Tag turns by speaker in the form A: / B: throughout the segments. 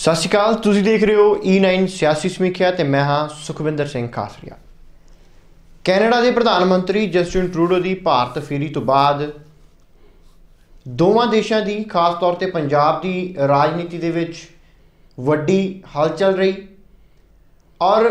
A: ਸਤਿ ਸ਼੍ਰੀ ਅਕਾਲ, ਤੁਸੀਂ ਦੇਖ ਰਹੇ ਹੋ E9 ਸਿਆਸੀ ਸਮੀਖਿਆ ਤੇ ਮੈਂ ਹਾਂ ਸੁਖਵਿੰਦਰ ਸਿੰਘ ਖਾਸਰੀਆ ਕੈਨੇਡਾ ਦੇ ਪ੍ਰਧਾਨ ਮੰਤਰੀ ਜਸਟਿਨ ਟਰੂਡੋ ਦੀ ਭਾਰਤ ਫੇਰੀ ਤੋਂ ਬਾਅਦ ਦੋਵਾਂ ਦੇਸ਼ਾਂ ਦੀ, ਖਾਸ ਤੌਰ ਤੇ ਪੰਜਾਬ ਦੀ ਰਾਜਨੀਤੀ ਦੇ ਵਿੱਚ ਵੱਡੀ ਹਲਚਲ ਰਹੀ ਔਰ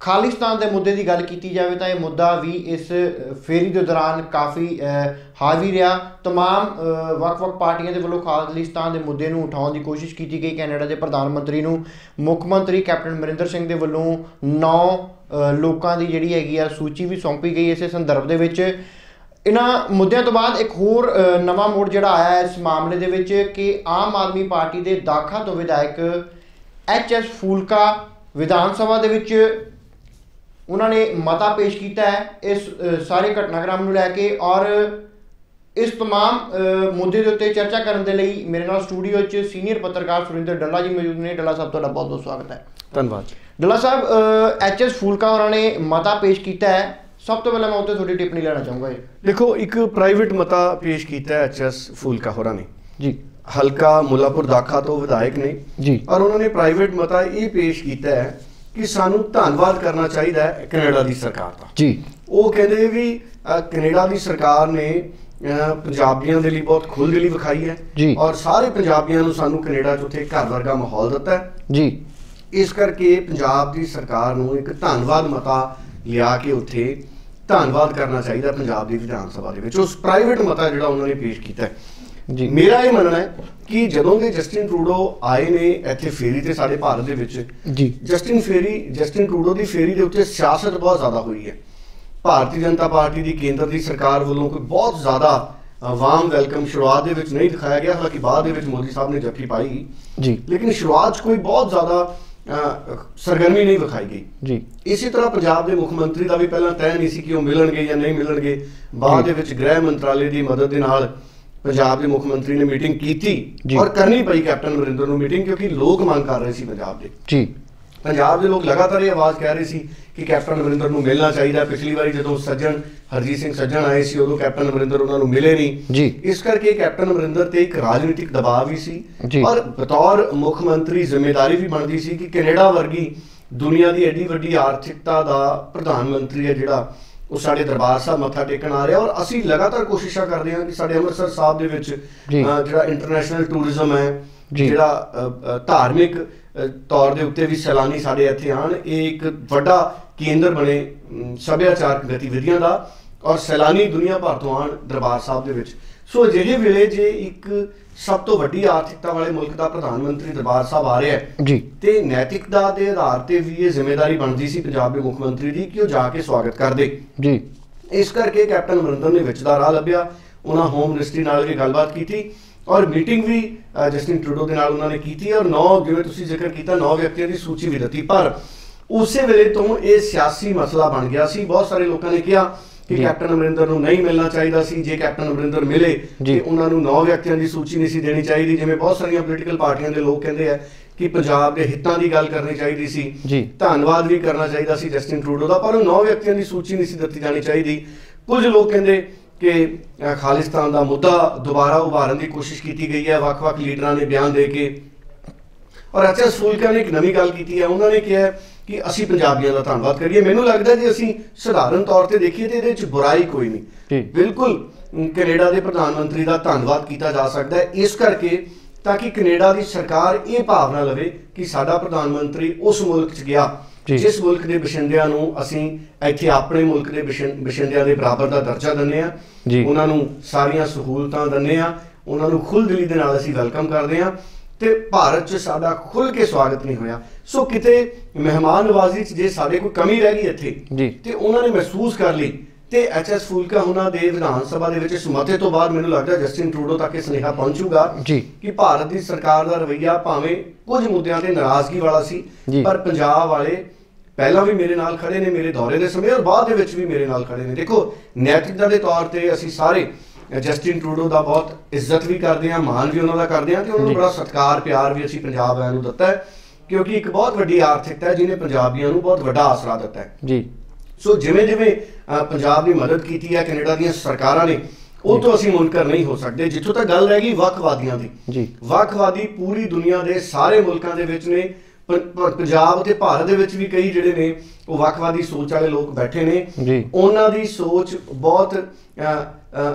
A: ਖਾਲਿਸਤਾਨ ਦੇ ਮੁੱਦੇ ਦੀ ਗੱਲ ਕੀਤੀ ਜਾਵੇ ਤਾਂ ਇਹ ਮੁੱਦਾ ਵੀ ਇਸ ਅ, ਫੇਰੀ ਦੇ ਦੌਰਾਨ ਕਾਫੀ ਅ, ਹਾਵੀ ਰਿਹਾ तमाम ਅ, ਵੱਖ-ਵੱਖ ਪਾਰਟੀਆਂ ਦੇ ਵੱਲੋਂ ਖਾਲਿਸਤਾਨ ਦੇ ਮੁੱਦੇ ਨੂੰ ਉਠਾਉਣ ਦੀ ਕੋਸ਼ਿਸ਼ ਕੀਤੀ ਗਈ ਕੈਨੇਡਾ ਦੇ ਪ੍ਰਧਾਨ ਮੰਤਰੀ ਨੂੰ ਮੁੱਖ ਮੰਤਰੀ ਕੈਪਟਨ ਅਮਰਿੰਦਰ ਸਿੰਘ ਦੇ ਵੱਲੋਂ 9 ਲੋਕਾਂ ਦੀ ਜਿਹੜੀ ਹੈਗੀ ਆ ਸੂਚੀ ਵੀ ਸੌਂਪੀ ਗਈ ਇਸੇ ਸੰਦਰਭ ਦੇ ਵਿੱਚ ਇਹਨਾਂ ਮੁੱਦਿਆਂ ਤੋਂ ਬਾਅਦ ਇੱਕ ਹੋਰ ਅ, ਨਵਾਂ ਮੋੜ ਜਿਹੜਾ ਆਇਆ ਹੈ ਇਸ ਮਾਮਲੇ ਦੇ ਵਿੱਚ ਕਿ ਆਮ ਆਦਮੀ ਪਾਰਟੀ ਦੇ ਦਾਖਾ ਤੋਂ ਵਿਧਾਇਕ ਐਚ ਐਸ ਫੂਲਕਾ ਵਿਧਾਨ ਸਭਾ ਦੇ ਵਿੱਚ ਉਹਨਾਂ ਨੇ ਮਤਾ ਪੇਸ਼ ਕੀਤਾ ਹੈ ਇਸ ਅ, ਸਾਰੇ ਘਟਨਾਕ੍ਰਮ ਨੂੰ ਲੈ ਕੇ ਔਰ ਇਸ तमाम ਅ, ਮੁੱਦੇ ਦੇ ਉੱਤੇ ਚਰਚਾ ਕਰਨ ਦੇ ਲਈ ਮੇਰੇ ਨਾਲ ਸਟੂਡੀਓ 'ਚ ਸੀਨੀਅਰ ਪੱਤਰਕਾਰ ਸੁਰਿੰਦਰ ਡੱਲਾ ਜੀ ਮੌਜੂਦ ਨੇ ਡੱਲਾ ਸਾਹਿਬ ਤੁਹਾਡਾ ਬਹੁਤ ਬਹੁਤ ਸਵਾਗਤ ਹੈ
B: ਧੰਨਵਾਦ
A: ਡੱਲਾ ਸਾਹਿਬ ਐਚ ਐਸ ਫੂਲਕਾ ਉਹਨਾਂ ਨੇ ਮਤਾ ਪੇਸ਼ ਕੀਤਾ ਹੈ ਸਭ ਤੋਂ ਪਹਿਲਾਂ ਮੈਂ ਉੱਤੇ ਤੁਹਾਡੀ ਟਿੱਪਣੀ ਲੈਣਾ ਚਾਹੂੰਗਾ ਜੀ
B: ਦੇਖੋ ਇੱਕ ਪ੍ਰਾਈਵੇਟ ਮਤਾ ਪੇਸ਼ ਕੀਤਾ ਹੈ ਐਚਐਸ ਫੂਲਕਾ ਹੋਰਾਂ ਨੇ
A: ਜੀ
B: ਹਲਕਾ ਮੁੱਲਾਪੁਰ ਦਾਖਾ ਤੋਂ ਵਿਧਾਇਕ ਨੇ
A: ਜੀ
B: ਔਰ ਉਹਨਾਂ ਨੇ ਪ੍ਰਾਈਵੇਟ ਮਤਾ ਇਹ ਪੇਸ਼ ਕੀਤਾ ਹੈ ਕਿ ਸਾਨੂੰ ਧੰਨਵਾਦ ਕਰਨਾ ਚਾਹੀਦਾ ਹੈ ਕੈਨੇਡਾ ਦੀ ਸਰਕਾਰ ਦਾ।
A: ਜੀ।
B: ਉਹ ਕਹਿੰਦੇ ਵੀ ਕੈਨੇਡਾ ਦੀ ਸਰਕਾਰ ਨੇ ਪੰਜਾਬੀਆਂ ਦੇ ਲਈ ਬਹੁਤ ਖੁੱਲ੍ਹਦਿਲੀ ਵਿਖਾਈ ਹੈ
A: ਜੀ।
B: ਔਰ ਸਾਰੇ ਪੰਜਾਬੀਆਂ ਨੂੰ ਸਾਨੂੰ ਕੈਨੇਡਾ 'ਚ ਉੱਥੇ ਘਰ ਵਰਗਾ ਮਾਹੌਲ ਦਿੱਤਾ
A: ਜੀ।
B: ਇਸ ਕਰਕੇ ਪੰਜਾਬ ਦੀ ਸਰਕਾਰ ਨੂੰ ਇੱਕ ਧੰਨਵਾਦ ਮਤਾ ਲਿਆ ਕੇ ਉੱਥੇ ਧੰਨਵਾਦ ਕਰਨਾ ਚਾਹੀਦਾ ਪੰਜਾਬ ਦੀ ਵਿਧਾਨ ਸਭਾ ਦੇ ਵਿੱਚ। ਉਸ ਪ੍ਰਾਈਵੇਟ ਮਤਾ ਜਿਹੜਾ ਉਹਨਾਂ ਨੇ ਪੇਸ਼ ਕੀਤਾ ਹੈ।
A: ਜੀ।
B: ਮੇਰਾ ਇਹ ਮੰਨਣਾ ਹੈ ਕਿ ਜਦੋਂ ਦੇ ਜਸਟਿਨ ਟਰੂਡੋ ਆਏ ਨੇ ਇੱਥੇ ਫੇਰੀ ਤੇ ਸਾਡੇ ਭਾਰਤ ਦੇ ਵਿੱਚ
A: ਜੀ।
B: ਜਸਟਿਨ ਫੇਰੀ ਜਸਟਿਨ ਟਰੂਡੋ ਦੀ ਫੇਰੀ ਦੇ ਉੱਤੇ ਸਿਆਸਤ ਬਹੁਤ ਜ਼ਿਆਦਾ ਹੋਈ ਹੈ। ਭਾਰਤੀ ਜਨਤਾ ਪਾਰਟੀ ਦੀ ਕੇਂਦਰ ਦੀ ਸਰਕਾਰ ਵੱਲੋਂ ਕੋਈ ਬਹੁਤ ਜ਼ਿਆਦਾ ਵਾਮ ਵੈਲਕਮ ਸ਼ੁਰੂਆਤ ਦੇ ਵਿੱਚ ਨਹੀਂ ਦਿਖਾਇਆ ਗਿਆ ਹਾਲਾਂਕਿ ਬਾਅਦ ਦੇ ਵਿੱਚ ਮੋਦੀ ਸਾਹਿਬ ਨੇ ਜੱਫੀ ਪਾਈ।
A: ਜੀ।
B: ਲੇਕਿਨ ਸ਼ੁਰੂਆਤ 'ਚ ਕੋਈ ਬਹੁਤ ਜ਼ਿਆਦਾ ਸਰਗਰਮੀ ਨਹੀਂ ਵਿਖਾਈ ਗਈ।
A: ਜੀ।
B: ਇਸੇ ਤਰ੍ਹਾਂ ਪੰਜਾਬ ਦੇ ਮੁੱਖ ਮੰਤਰੀ ਦਾ ਵੀ ਪਹਿਲਾਂ ਤੈਅ ਨਹੀਂ ਸੀ ਕਿ ਉਹ ਮਿਲਣਗੇ ਜਾਂ ਨਹੀਂ ਮਿਲਣਗੇ। ਬਾਅਦ ਦੇ ਵਿੱਚ ਗ੍ਰਹਿ ਮੰਤਰਾਲੇ ਦੀ ਮਦਦ ਦੇ ਨਾਲ ਪੰਜਾਬ ਦੇ ਮੁੱਖ ਮੰਤਰੀ ਨੇ ਮੀਟਿੰਗ ਕੀਤੀ। ਔਰ ਕਰਨੀ ਪਈ ਕੈਪਟਨ ਅਮਰਿੰਦਰ ਨੂੰ ਮੀਟਿੰਗ ਕਿਉਂਕਿ ਲੋਕ ਮੰਗ ਕਰ ਰਹੇ ਸੀ ਪੰਜਾਬ ਦੇ
A: ਜੀ
B: ਪੰਜਾਬ ਦੇ ਲੋਕ ਲਗਾਤਾਰ ਇਹ ਆਵਾਜ਼ ਕਹਿ ਰਹੇ ਸੀ ਕਿ ਕੈਪਟਨ ਅਮਰਿੰਦਰ ਨੂੰ ਮਿਲਣਾ ਚਾਹੀਦਾ ਪਿਛਲੀ ਵਾਰੀ ਜਦੋਂ ਸੱਜਣ ਹਰਜੀਤ ਸਿੰਘ ਸੱਜਣ ਆਏ ਸੀ ਉਦੋਂ ਕੈਪਟਨ ਅਮਰਿੰਦਰ ਉਹਨਾਂ ਨੂੰ ਮਿਲੇ ਨਹੀਂ
A: ਜੀ।
B: ਇਸ ਕਰਕੇ ਕੈਪਟਨ ਅਮਰਿੰਦਰ ਤੇ ਇੱਕ ਰਾਜਨੀਤਿਕ ਦਬਾਅ ਵੀ ਸੀ। ਔਰ ਬਤੌਰ ਮੁੱਖ ਮੰਤਰੀ ਜ਼ਿੰਮੇਵਾਰੀ ਵੀ ਬਣਦੀ ਸੀ ਕਿ ਕੈਨੇਡਾ ਵਰਗੀ ਦੁਨੀਆ ਦੀ ਐਡੀ ਵੱਡੀ ਆਰਥਿਕਤਾ ਦਾ ਪ੍ਰਧਾਨ ਮੰਤਰੀ ਹੈ ਜਿਹੜਾ ਉਹ ਸਾਡੇ ਦਰਬਾਰ ਸਾਹਿਬ ਮੱਥਾ ਟੇਕਣ ਆ ਰਿਹਾ ਔਰ ਅਸੀਂ ਲਗਾਤਾਰ ਕੋਸ਼ਿਸ਼ਾਂ ਕਰਦੇ ਹਾਂ ਕਿ ਸਾਡੇ ਅੰਮ੍ਰਿਤਸਰ ਸਾਹਿਬ ਦੇ ਵਿੱਚ ਜਿਹੜਾ ਇੰਟਰਨੈਸ਼ਨਲ ਟੂਰਿਜ਼ਮ ਹੈ। ਜਿਹੜਾ ਧਾਰਮਿਕ ਤੌਰ ਦੇ ਉੱਤੇ ਵੀ ਸੈਲਾਨੀ ਸਾਡੇ ਇੱਥੇ ਆਣ ਇਹ ਇੱਕ ਵੱਡਾ ਕੇਂਦਰ ਬਣੇ ਸੱਭਿਆਚਾਰਕ ਗਤੀਵਿਧੀਆਂ ਦਾ ਔਰ ਸੈਲਾਨੀ ਦੁਨੀਆ ਭਰ ਤੋਂ ਆਣ ਦਰਬਾਰ ਸਾਹਿਬ ਦੇ ਵਿੱਚ ਸੋ ਅਜਿਹੇ ਵੇਲੇ ਜੇ ਇੱਕ ਸਭ ਤੋਂ ਵੱਡੀ ਆਰਥਿਕਤਾ ਵਾਲੇ ਮੁਲਕ ਦਾ ਪ੍ਰਧਾਨ ਮੰਤਰੀ ਦਰਬਾਰ ਸਾਹਿਬ ਆ ਰਿਹਾ ਹੈ।
A: ਜੀ।
B: ਤੇ ਨੈਤਿਕਤਾ ਦੇ ਆਧਾਰ ਤੇ ਵੀ ਇਹ ਜ਼ਿੰਮੇਵਾਰੀ ਬਣਦੀ ਸੀ ਪੰਜਾਬ ਦੇ ਮੁੱਖ ਮੰਤਰੀ ਦੀ ਕਿ ਉਹ ਜਾ ਕੇ ਸਵਾਗਤ ਕਰਦੇ।
A: ਜੀ।
B: ਇਸ ਕਰਕੇ ਕੈਪਟਨ ਅਮਰਿੰਦਰ ਨੇ ਵਿੱਚ ਦਾ ਰਾਹ ਲੱਭਿਆ ਉਹਨਾਂ ਹੋਮ ਮਿਨਿਸਟਰੀ ਨਾਲ ਵੀ ਗੱਲਬਾਤ ਕੀਤੀ ਔਰ ਮੀਟਿੰਗ ਵੀ ਜਸਟਿਨ ਟਰੂਡੋ ਦੇ ਨਾਲ ਉਹਨਾਂ ਨੇ ਕੀਤੀ ਔਰ 9 ਜਿਵੇਂ ਤੁਸੀਂ ਜ਼ਿਕਰ ਕੀਤਾ 9 ਵਿਅਕਤੀਆਂ ਦੀ ਸੂਚੀ ਵੀ ਦਿੱਤੀ। ਪਰ ਉਸੇ ਵੇਲੇ ਤੋਂ ਇਹ ਸਿਆਸੀ ਮਸਲਾ ਬਣ ਗਿਆ ਸੀ ਬਹੁਤ ਸਾਰੇ ਲੋਕਾਂ ਨੇ ਕਿਹਾ ਕਿ। ਕੈਪਟਨ ਅਮਰਿੰਦਰ ਨੂੰ ਨਹੀਂ ਮਿਲਣਾ ਚਾਹੀਦਾ ਸੀ ਜੇ ਕੈਪਟਨ ਅਮਰਿੰਦਰ ਮਿਲੇ। ਤੇ ਉਹਨਾਂ ਨੂੰ 9 ਵਿਅਕਤੀਆਂ ਦੀ ਸੂਚੀ ਨਹੀਂ ਸੀ ਦੇਣੀ ਚਾਹੀਦੀ ਜਿਵੇਂ ਬਹੁਤ ਸਾਰੀਆਂ ਪੋਲੀਟੀਕਲ ਪਾਰਟੀਆਂ ਦੇ ਲੋਕ ਕਹਿੰਦੇ ਆ ਕਿ ਪੰਜਾਬ ਦੇ ਹਿੱਤਾਂ ਦੀ ਗੱਲ ਕਰਨੀ ਚਾਹੀਦੀ ਸੀ। ਧੰਨਵਾਦ ਵੀ ਕਰਨਾ ਚਾਹੀਦਾ ਸੀ ਜਸਟਿਨ ਟਰੂਡੋ ਦਾ ਪਰ ਉਹ 9 ਵਿਅਕਤੀਆਂ ਦੀ ਸੂਚੀ ਨਹੀਂ ਸੀ ਦਿੱਤੀ ਜਾਣੀ ਚਾਹੀਦੀ ਕੁਝ ਲੋਕ ਕਹਿੰਦੇ ਕਿ ਖਾਲਿਸਤਾਨ ਦਾ ਮੁੱਦਾ ਦੁਬਾਰਾ ਉਭਾਰਨ ਦੀ ਕੋਸ਼ਿਸ਼ ਕੀਤੀ ਗਈ ਹੈ ਵੱਖ-ਵੱਖ ਲੀਡਰਾਂ ਨੇ ਬਿਆਨ ਦੇ ਕੇ ਔਰ ਅੱਛਾ ਫੂਲਕਾ ਨੇ ਇੱਕ ਨਵੀਂ ਗੱਲ ਕੀਤੀ ਹੈ ਉਹਨਾਂ ਨੇ ਕਿਹਾ ਕਿ ਅਸੀਂ ਪੰਜਾਬੀਆਂ ਦਾ ਧੰਨਵਾਦ ਕਰੀਏ ਮੈਨੂੰ ਲੱਗਦਾ ਜੇ ਅਸੀਂ ਸਧਾਰਨ ਤੌਰ ਤੇ ਦੇਖੀਏ ਤੇ ਇਹਦੇ ਵਿੱਚ ਬੁਰਾਈ ਕੋਈ। ਨਹੀਂ ਬਿਲਕੁਲ ਕੈਨੇਡਾ ਦੇ ਪ੍ਰਧਾਨ ਮੰਤਰੀ ਦਾ ਧੰਨਵਾਦ ਕੀਤਾ ਜਾ ਸਕਦਾ ਹੈ ਇਸ ਕਰਕੇ ਤਾਂ ਕਿ ਕੈਨੇਡਾ ਦੀ ਸਰਕਾਰ ਇਹ ਭਾਵਨਾ ਲਵੇ ਕਿ ਸਾਡਾ ਪ੍ਰਧਾਨ ਮੰਤਰੀ ਉਸ ਮੁਲਕ 'ਚ ਗਿਆ। ਜਿਸ ਮੁਲਕ ਦੇ ਬਸ਼ਿੰਦਿਆਂ ਨੂੰ ਅਸੀਂ ਇੱਥੇ ਆਪਣੇ ਮੁਲਕ ਦੇ ਬਸ਼ਿੰ- ਬਸ਼ਿੰਦਿਆਂ ਦੇ ਬਰਾਬਰ ਦਾ ਦਰਜਾ ਦਿੰਦੇ ਆ। ਉਹਨਾਂ ਨੂੰ ਸਾਰੀਆਂ ਸਹੂਲਤਾਂ ਦਿੰਦੇ ਆ ਉਹਨਾਂ ਨੂੰ ਖੁੱਲ੍ਹ ਦੇ ਨਾਲ ਅਸੀਂ ਵੈਲਕਮ ਕਰਦੇ ਆ ਤੇ ਭਾਰਤ 'ਚ ਸਾਡਾ ਖੁੱਲ੍ਹ ਕੇ ਸਵਾਗਤ ਨਹੀਂ ਹੋਇਆ ਸੋ ਕਿਤੇ ਮਹਿਮਾਨ ਨਵਾਜ਼ੀ 'ਚ ਜੇ ਸਾਡੇ ਕੋਈ ਕਮੀ ਰਹਿ ਗਈ ਇੱਥੇ
A: ਜੀ।
B: ਤੇ ਉਹਨਾਂ ਨੇ ਮਹਿਸੂਸ ਕਰ ਲਈ ਤੇ ਐਚਐਸ ਫੂਲਕਾ ਉਹਨਾਂ ਦੇ ਵਿਧਾਨ ਸਭਾ ਦੇ ਵਿੱਚ ਇਸ ਮਤੇ ਤੋਂ ਬਾਅਦ ਮੈਨੂੰ ਲੱਗਦਾ ਜਸਟਿਨ ਟਰੂਡੋ ਤੱਕ ਇਹ ਸੁਨੇਹਾ ਪਹੁੰਚੂਗਾ। ਕਿ ਭਾਰਤ ਦੀ ਸਰਕਾਰ ਦਾ ਰਵੱਈਆ ਭਾਵੇਂ ਕੁਝ ਮੁੱਦਿਆਂ ਤੇ ਨਾਰਾਜ਼ਗੀ ਵਾਲਾ ਸੀ। ਪਰ ਪੰਜਾਬ ਵਾਲੇ ਪਹਿਲਾਂ ਵੀ ਮੇਰੇ ਨਾਲ ਖੜੇ ਨੇ ਮੇਰੇ ਦੌਰੇ ਦੇ ਸਮੇਂ ਔਰ ਬਾਅਦ ਦੇ ਵਿੱਚ ਵੀ ਮੇਰੇ ਨਾਲ ਖੜੇ ਨੇ ਦੇਖੋ ਨੈਤਿਕਤਾ ਦੇ ਤੌਰ ਤੇ ਅਸੀਂ ਸਾਰੇ ਜਸਟਿਨ ਟਰੂਡੋ ਦਾ ਬਹੁਤ ਇੱਜ਼ਤ ਵੀ ਕਰਦੇ ਹਾਂ ਮਾਣ ਵੀ ਉਹਨਾਂ ਦਾ ਕਰਦੇ ਹਾਂ ਤੇ ਉਹਨਾਂ ਨੂੰ। ਬੜਾ ਸਤਿਕਾਰ ਪਿਆਰ ਵੀ ਅਸੀਂ ਪੰਜਾਬ ਵਾਲਿਆਂ ਨੂੰ ਦਿੱਤਾ ਹੈ ਕਿਉਂਕਿ ਇੱਕ ਬਹੁਤ ਵੱਡੀ ਆਰਥਿਕਤਾ ਹੈ ਜਿਹਨੇ ਪੰਜਾਬੀਆਂ ਨੂੰ ਬਹੁਤ ਵੱਡਾ ਆਸਰਾ ਦਿੱਤਾ ਹੈ।
A: ਜੀ।
B: ਸੋ ਜਿਵੇਂ ਜਿਵੇਂ ਪੰਜਾਬ ਦੀ ਮਦਦ ਕੀਤੀ ਹੈ ਕੈਨੇਡਾ ਦੀਆਂ ਸਰਕਾਰਾਂ ਨੇ ਉਹ ਤੋਂ ਅਸੀਂ ਮੁਨਕਰ ਨਹੀਂ ਹੋ ਸਕਦੇ। ਜਿੱਥੋਂ ਤੱਕ ਗੱਲ ਰਹਿ ਗਈ ਵੱਖਵਾਦੀਆਂ ਦੀ।
A: ਜੀ।
B: ਵੱਖਵਾਦੀ ਪੂਰੀ ਦੁਨੀਆ ਦੇ ਸਾਰੇ ਮੁਲਕਾਂ ਦੇ ਵਿੱਚ ਨੇ ਪੰਜਾਬ ਤੇ ਭਾਰਤ ਦੇ ਵਿੱਚ ਵੀ ਕਈ ਜਿਹੜੇ ਨੇ ਉਹ ਵੱਖਵਾਦੀ ਸੋਚ ਵਾਲੇ ਲੋਕ ਬੈਠੇ ਨੇ। ਉਹਨਾਂ ਦੀ ਸੋਚ ਬਹੁਤ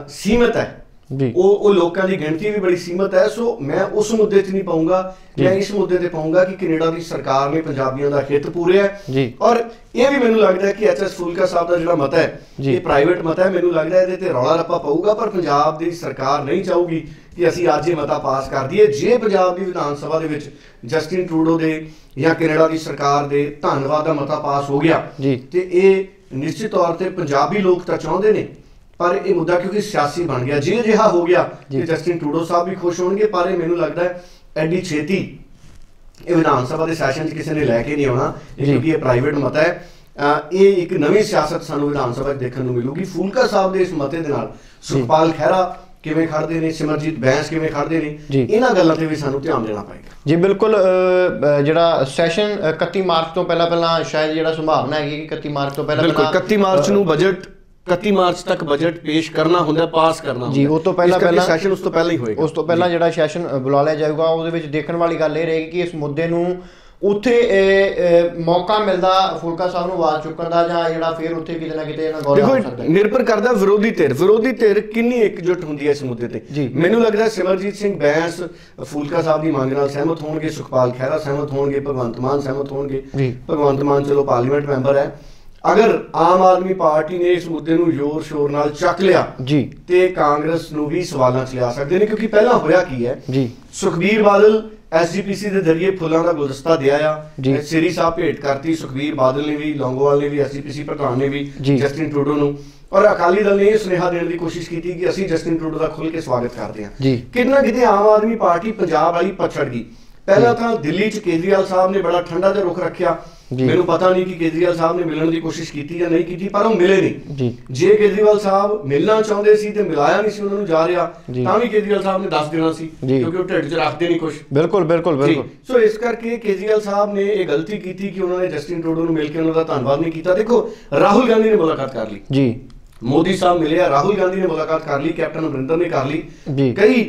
B: ਸੀਮਤ ਹੈ।
A: ਜੀ।
B: ਉਹ ਉਹ ਲੋਕਾਂ ਦੀ ਗਿਣਤੀ ਵੀ ਬੜੀ ਸੀਮਤ ਹੈ ਸੋ ਮੈਂ ਉਸ ਮੁੱਦੇ 'ਚ ਨਹੀਂ ਪਾਉਂਗਾ। ਮੈਂ ਇਸ ਮੁੱਦੇ ਤੇ ਪਾਉਂਗਾ ਕਿ ਕੈਨੇਡਾ ਦੀ ਸਰਕਾਰ ਨੇ ਪੰਜਾਬੀਆਂ ਦਾ ਹਿੱਤ ਪੂਰਿਆ ਹੈ।
A: ਜੀ।
B: ਔਰ ਇਹ ਵੀ ਮੈਨੂੰ ਲੱਗਦਾ ਹੈ ਕਿ ਐਚਐਸ ਫੂਲਕਾ ਸਾਹਿਬ ਦਾ ਜਿਹੜਾ ਮਤ ਹੈ। ਇਹ ਪ੍ਰਾਈਵੇਟ ਮਤ ਹੈ। ਮੈਨੂੰ ਲੱਗਦਾ ਇਹਦੇ ਤੇ ਰੌਲਾ ਰੱਪਾ ਪਊਗਾ ਪਰ ਪੰਜਾਬ ਦੀ ਸਰਕਾਰ ਨਹੀਂ ਚਾਹੂਗੀ ਕਿ ਅਸੀਂ ਅੱਜ ਇਹ ਮਤਾ ਪਾਸ ਕਰ ਦਈਏ। ਜੇ ਪੰਜਾਬ ਦੀ ਵਿਧਾਨ ਸਭਾ ਦੇ ਵਿੱਚ ਜਸਟਿਨ ਟਰੂਡੋ ਦੇ ਜਾਂ ਕੈਨੇਡਾ ਦੀ ਸਰਕਾਰ ਦੇ ਧੰਨਵਾਦ ਦਾ ਮਤਾ ਪਾਸ ਹੋ ਗਿਆ। ਤੇ ਇਹ ਨਿਸ਼ਚਿਤ ਤੌਰ ਤੇ ਪੰਜਾਬੀ ਲੋਕ ਤਾਂ ਚਾਹੁੰਦੇ ਨੇ ਪਰ ਇਹ ਮੁੱਦਾ ਕਿਉਂਕਿ ਸਿਆਸੀ ਬਣ ਗਿਆ ਜੇ ਅਜਿਹਾ ਹੋ ਗਿਆ। ਤੇ ਜਸਟਿਨ ਟਰੂਡੋ ਸਾਹਿਬ ਵੀ ਖੁਸ਼ ਹੋਣਗੇ ਪਰ ਇਹ ਮੈਨੂੰ ਲੱਗਦਾ ਹੈ ਐਡੀ ਛੇਤੀ ਇਹ ਵਿਧਾਨ ਸਭਾ ਦੇ ਸੈਸ਼ਨ 'ਚ ਕਿਸੇ ਨੇ ਲੈ ਕੇ ਨਹੀਂ ਆਉਣਾ। ਕਿਉਂਕਿ ਇਹ ਪ੍ਰਾਈਵੇਟ ਮਤਾ ਹੈ ਇਹ ਇੱਕ ਨਵੀਂ ਸਿਆਸਤ ਸਾਨੂੰ ਵਿਧਾਨ ਸਭਾ 'ਚ ਦੇਖਣ ਨੂੰ ਮਿਲੂਗੀ ਫੂਲਕਾ ਸਾਹਿਬ ਦੇ ਇਸ ਮਤੇ ਦੇ ਨਾਲ ਸੁਖਪਾਲ ਖਹਿਰਾ ਕਿਵੇਂ ਖੜਦੇ ਨੇ ਸਿਮਰਜੀਤ ਬੈਂਸ ਕਿਵੇਂ ਖੜਦੇ ਨੇ। ਇਹਨਾਂ ਗੱਲਾਂ ਤੇ ਵੀ ਸਾਨੂੰ ਧਿਆਨ ਦੇਣਾ ਪਏਗਾ
A: ਜੀ ਬਿਲਕੁਲ ਜਿਹੜਾ ਸੈਸ਼ਨ 31 ਮਾਰਚ ਤੋਂ ਪਹਿਲਾਂ ਪਹਿਲਾਂ ਸ਼ਾਇਦ ਜਿਹੜਾ ਸੰਭਾਵਨਾ ਹੈਗੀ ਕਿ 31 ਮਾਰਚ ਤੋਂ ਪਹਿਲਾਂ
B: ਬਿਲਕੁਲ
A: ਪਹਿਲਾਂ
B: 31 ਮਾਰਚ ਨੂੰ ਬਜਟ 31 ਮਾਰਚ ਤੱਕ ਬਜਟ ਪੇਸ਼ ਕਰਨਾ ਹੁੰਦਾ ਪਾਸ ਕਰਨਾ ਹੁੰਦਾ।
A: ਜੀ, ਉਹ ਤੋਂ ਪਹਿਲਾਂ- ਪਹਿਲਾਂ-
B: ਸੈਸ਼ਨ ਉਸ ਤੋਂ ਪਹਿਲਾਂ ਹੀ ਹੋਏਗਾ।
A: ਉਸ ਤੋਂ ਪਹਿਲਾਂ ਜਿਹੜਾ ਸੈਸ਼ਨ ਬੁਲਾ ਲਿਆ ਜਾਊਗਾ ਉਹਦੇ ਵਿੱਚ ਦੇਖਣ ਵਾਲੀ ਗੱਲ ਇਹ ਰਹੇਗੀ ਕਿ ਇਸ ਮੁੱਦੇ ਨੂੰ ਉੱਥੇ ਮੌਕਾ ਮਿਲਦਾ ਫੁਲਕਾ ਸਾਹਿਬ ਨੂੰ ਆਵਾਜ਼ ਚੁੱਕਣ ਦਾ ਜਾਂ ਜਿਹੜਾ ਫਿਰ ਉੱਥੇ ਕਿਤੇ ਨਾ ਕਿਤੇ ਇਹਨਾਂ ਗੌਰ ਹੋ ਸਕਦਾ।
B: ਨਿਰਭਰ ਕਰਦਾ ਵਿਰੋਧੀ ਧਿਰ। ਵਿਰੋਧੀ ਧਿਰ ਕਿੰਨੀ ਇਕਜੁੱਟ ਹੁੰਦੀ ਹੈ ਇਸ ਮੁੱਦੇ ਤੇ। ਮੈਨੂੰ ਲੱਗਦਾ ਸਿਮਰਜੀਤ ਸਿੰਘ ਬੈਂਸ ਫੂਲਕਾ ਸਾਹਿਬ ਦੀ ਮੰਗ ਨਾਲ ਸਹਿਮਤ ਹੋਣਗੇ ਸੁਖਪਾਲ ਖਹਿਰਾ ਸਹਿਮਤ ਹੋਣਗੇ ਭਗਵੰਤ ਮਾਨ ਸਹਿਮਤ ਹੋਣਗੇ। ਭਗਵੰਤ ਮਾਨ ਚਲੋ ਪਾਰਲੀਮੈਂਟ ਮੈਂਬਰ ਹੈ। ਅਗਰ ਆਮ ਆਦਮੀ ਪਾਰਟੀ ਨੇ ਇਸ ਮੁੱਦੇ ਨੂੰ ਜ਼ੋਰ ਸ਼ੋਰ ਨਾਲ ਚੱਕ ਲਿਆ
A: ਜੀ।
B: ਤੇ ਕਾਂਗਰਸ ਨੂੰ ਵੀ ਸਵਾਲਾਂ 'ਚ ਲਿਆ ਸਕਦੇ ਨੇ ਕਿਉਂਕਿ ਪਹਿਲਾਂ ਹੋਇਆ ਕੀ ਹੈ?
A: ਜੀ।
B: ਸੁਖਬੀਰ ਬਾਦਲ ਐਸਜੀਪੀਸੀ ਦੇ ਜ਼ਰੀਏ ਫੁੱਲਾਂ ਦਾ ਗੁਲਦਸਤਾ ਦਿਆ ਆ। ਸ੍ਰੀ ਸਾਹਿਬ ਭੇਟ ਕਰਤੀ ਸੁਖਬੀਰ ਬਾਦਲ ਨੇ ਵੀ ਲੌਂਗੋਵਾਲ ਨੇ ਵੀ ਐਸਜੀਪੀਸੀ ਪ੍ਰਧਾਨ ਨੇ ਵੀ। ਜਸਟਿਨ ਟਰੂਡੋ ਨੂੰ। ਔਰ ਅਕਾਲੀ ਦਲ ਨੇ ਇਹ ਸੁਨੇਹਾ ਦੇਣ ਦੀ ਕੋਸ਼ਿਸ਼ ਕੀਤੀ ਕਿ ਅਸੀਂ ਜਸਟਿਨ ਟਰੂਡੋ ਦਾ ਖੁੱਲ੍ਹ ਕੇ ਸਵਾਗਤ ਕਰਦੇ ਹਾਂ।
A: ਜੀ।
B: ਕਿੰਨਾ ਕਿਤੇ ਆਮ ਆਦਮੀ ਪਾਰਟੀ ਪੰਜਾਬ ਵਾਲੀ ਪਛੜ ਗਈ। ਪਹਿਲਾਂ ਤਾਂ ਦਿੱਲੀ 'ਚ ਕੇਜਰੀਵਾਲ ਸਾਹਿਬ ਨੇ ਬੜਾ ਠੰਡਾ ਜਿਹਾ ਰੁਖ ਰੱਖਿਆ। ਮੈਨੂੰ ਪਤਾ ਨਹੀਂ ਕਿ ਕੇਜਰੀਵਾਲ ਸਾਹਿਬ ਨੇ ਮਿਲਣ ਦੀ ਕੋਸ਼ਿਸ਼ ਕੀਤੀ ਜਾਂ ਨਹੀਂ ਕੀਤੀ ਪਰ ਉਹ ਮਿਲੇ ਨਹੀਂ
A: ਜੀ।
B: ਕੇਜਰੀਵਾਲ ਸਾਹਿਬ ਮਿਲਣਾ ਚਾਹੁੰਦੇ ਸੀ ਤੇ ਮਿਲਾਇਆ ਨਹੀਂ ਸੀ ਉਹਨਾਂ ਨੂੰ ਜਾ ਰਿਹਾ। ਤਾਂ ਵੀ ਕੇਜਰੀਵਾਲ ਸਾਹਿਬ ਨੇ ਦੱਸ ਦੇਣਾ ਸੀ। ਕਿਉਂਕਿ ਉਹ ਢਿੱਡ 'ਚ ਰੱਖਦੇ ਨਹੀਂ ਕੁਝ
A: ਬਿਲਕੁਲ ਬਿਲਕੁਲ ਬਿਲਕੁਲ।
B: ਸੋ ਇਸ ਕਰਕੇ ਕੇਜਰੀਵਾਲ ਸਾਹਿਬ ਨੇ ਇਹ ਗਲਤੀ ਕੀਤੀ ਕਿ ਉਹਨਾਂ ਨੇ ਜਸਟਿਨ ਟਰੂਡੋ ਨੂੰ ਮਿਲ ਕੇ ਉਹਨਾਂ ਦਾ ਧੰਨਵਾਦ ਨਹੀਂ ਕੀਤਾ। ਦੇਖੋ ਰਾਹੁਲ ਗਾਂਧੀ ਨੇ ਮੁਲਾਕਾਤ ਕਰ ਲਈ।
A: ਜੀ।
B: ਮੋਦੀ ਸਾਹਿਬ ਮਿਲੇ ਆ ਰਾਹੁਲ ਗਾਂਧੀ ਨੇ ਮੁਲਾਕਾਤ ਕਰ ਲਈ ਕੈਪਟਨ ਅਮਰਿੰਦਰ ਨੇ ਕਰ ਲਈ। ਕਈ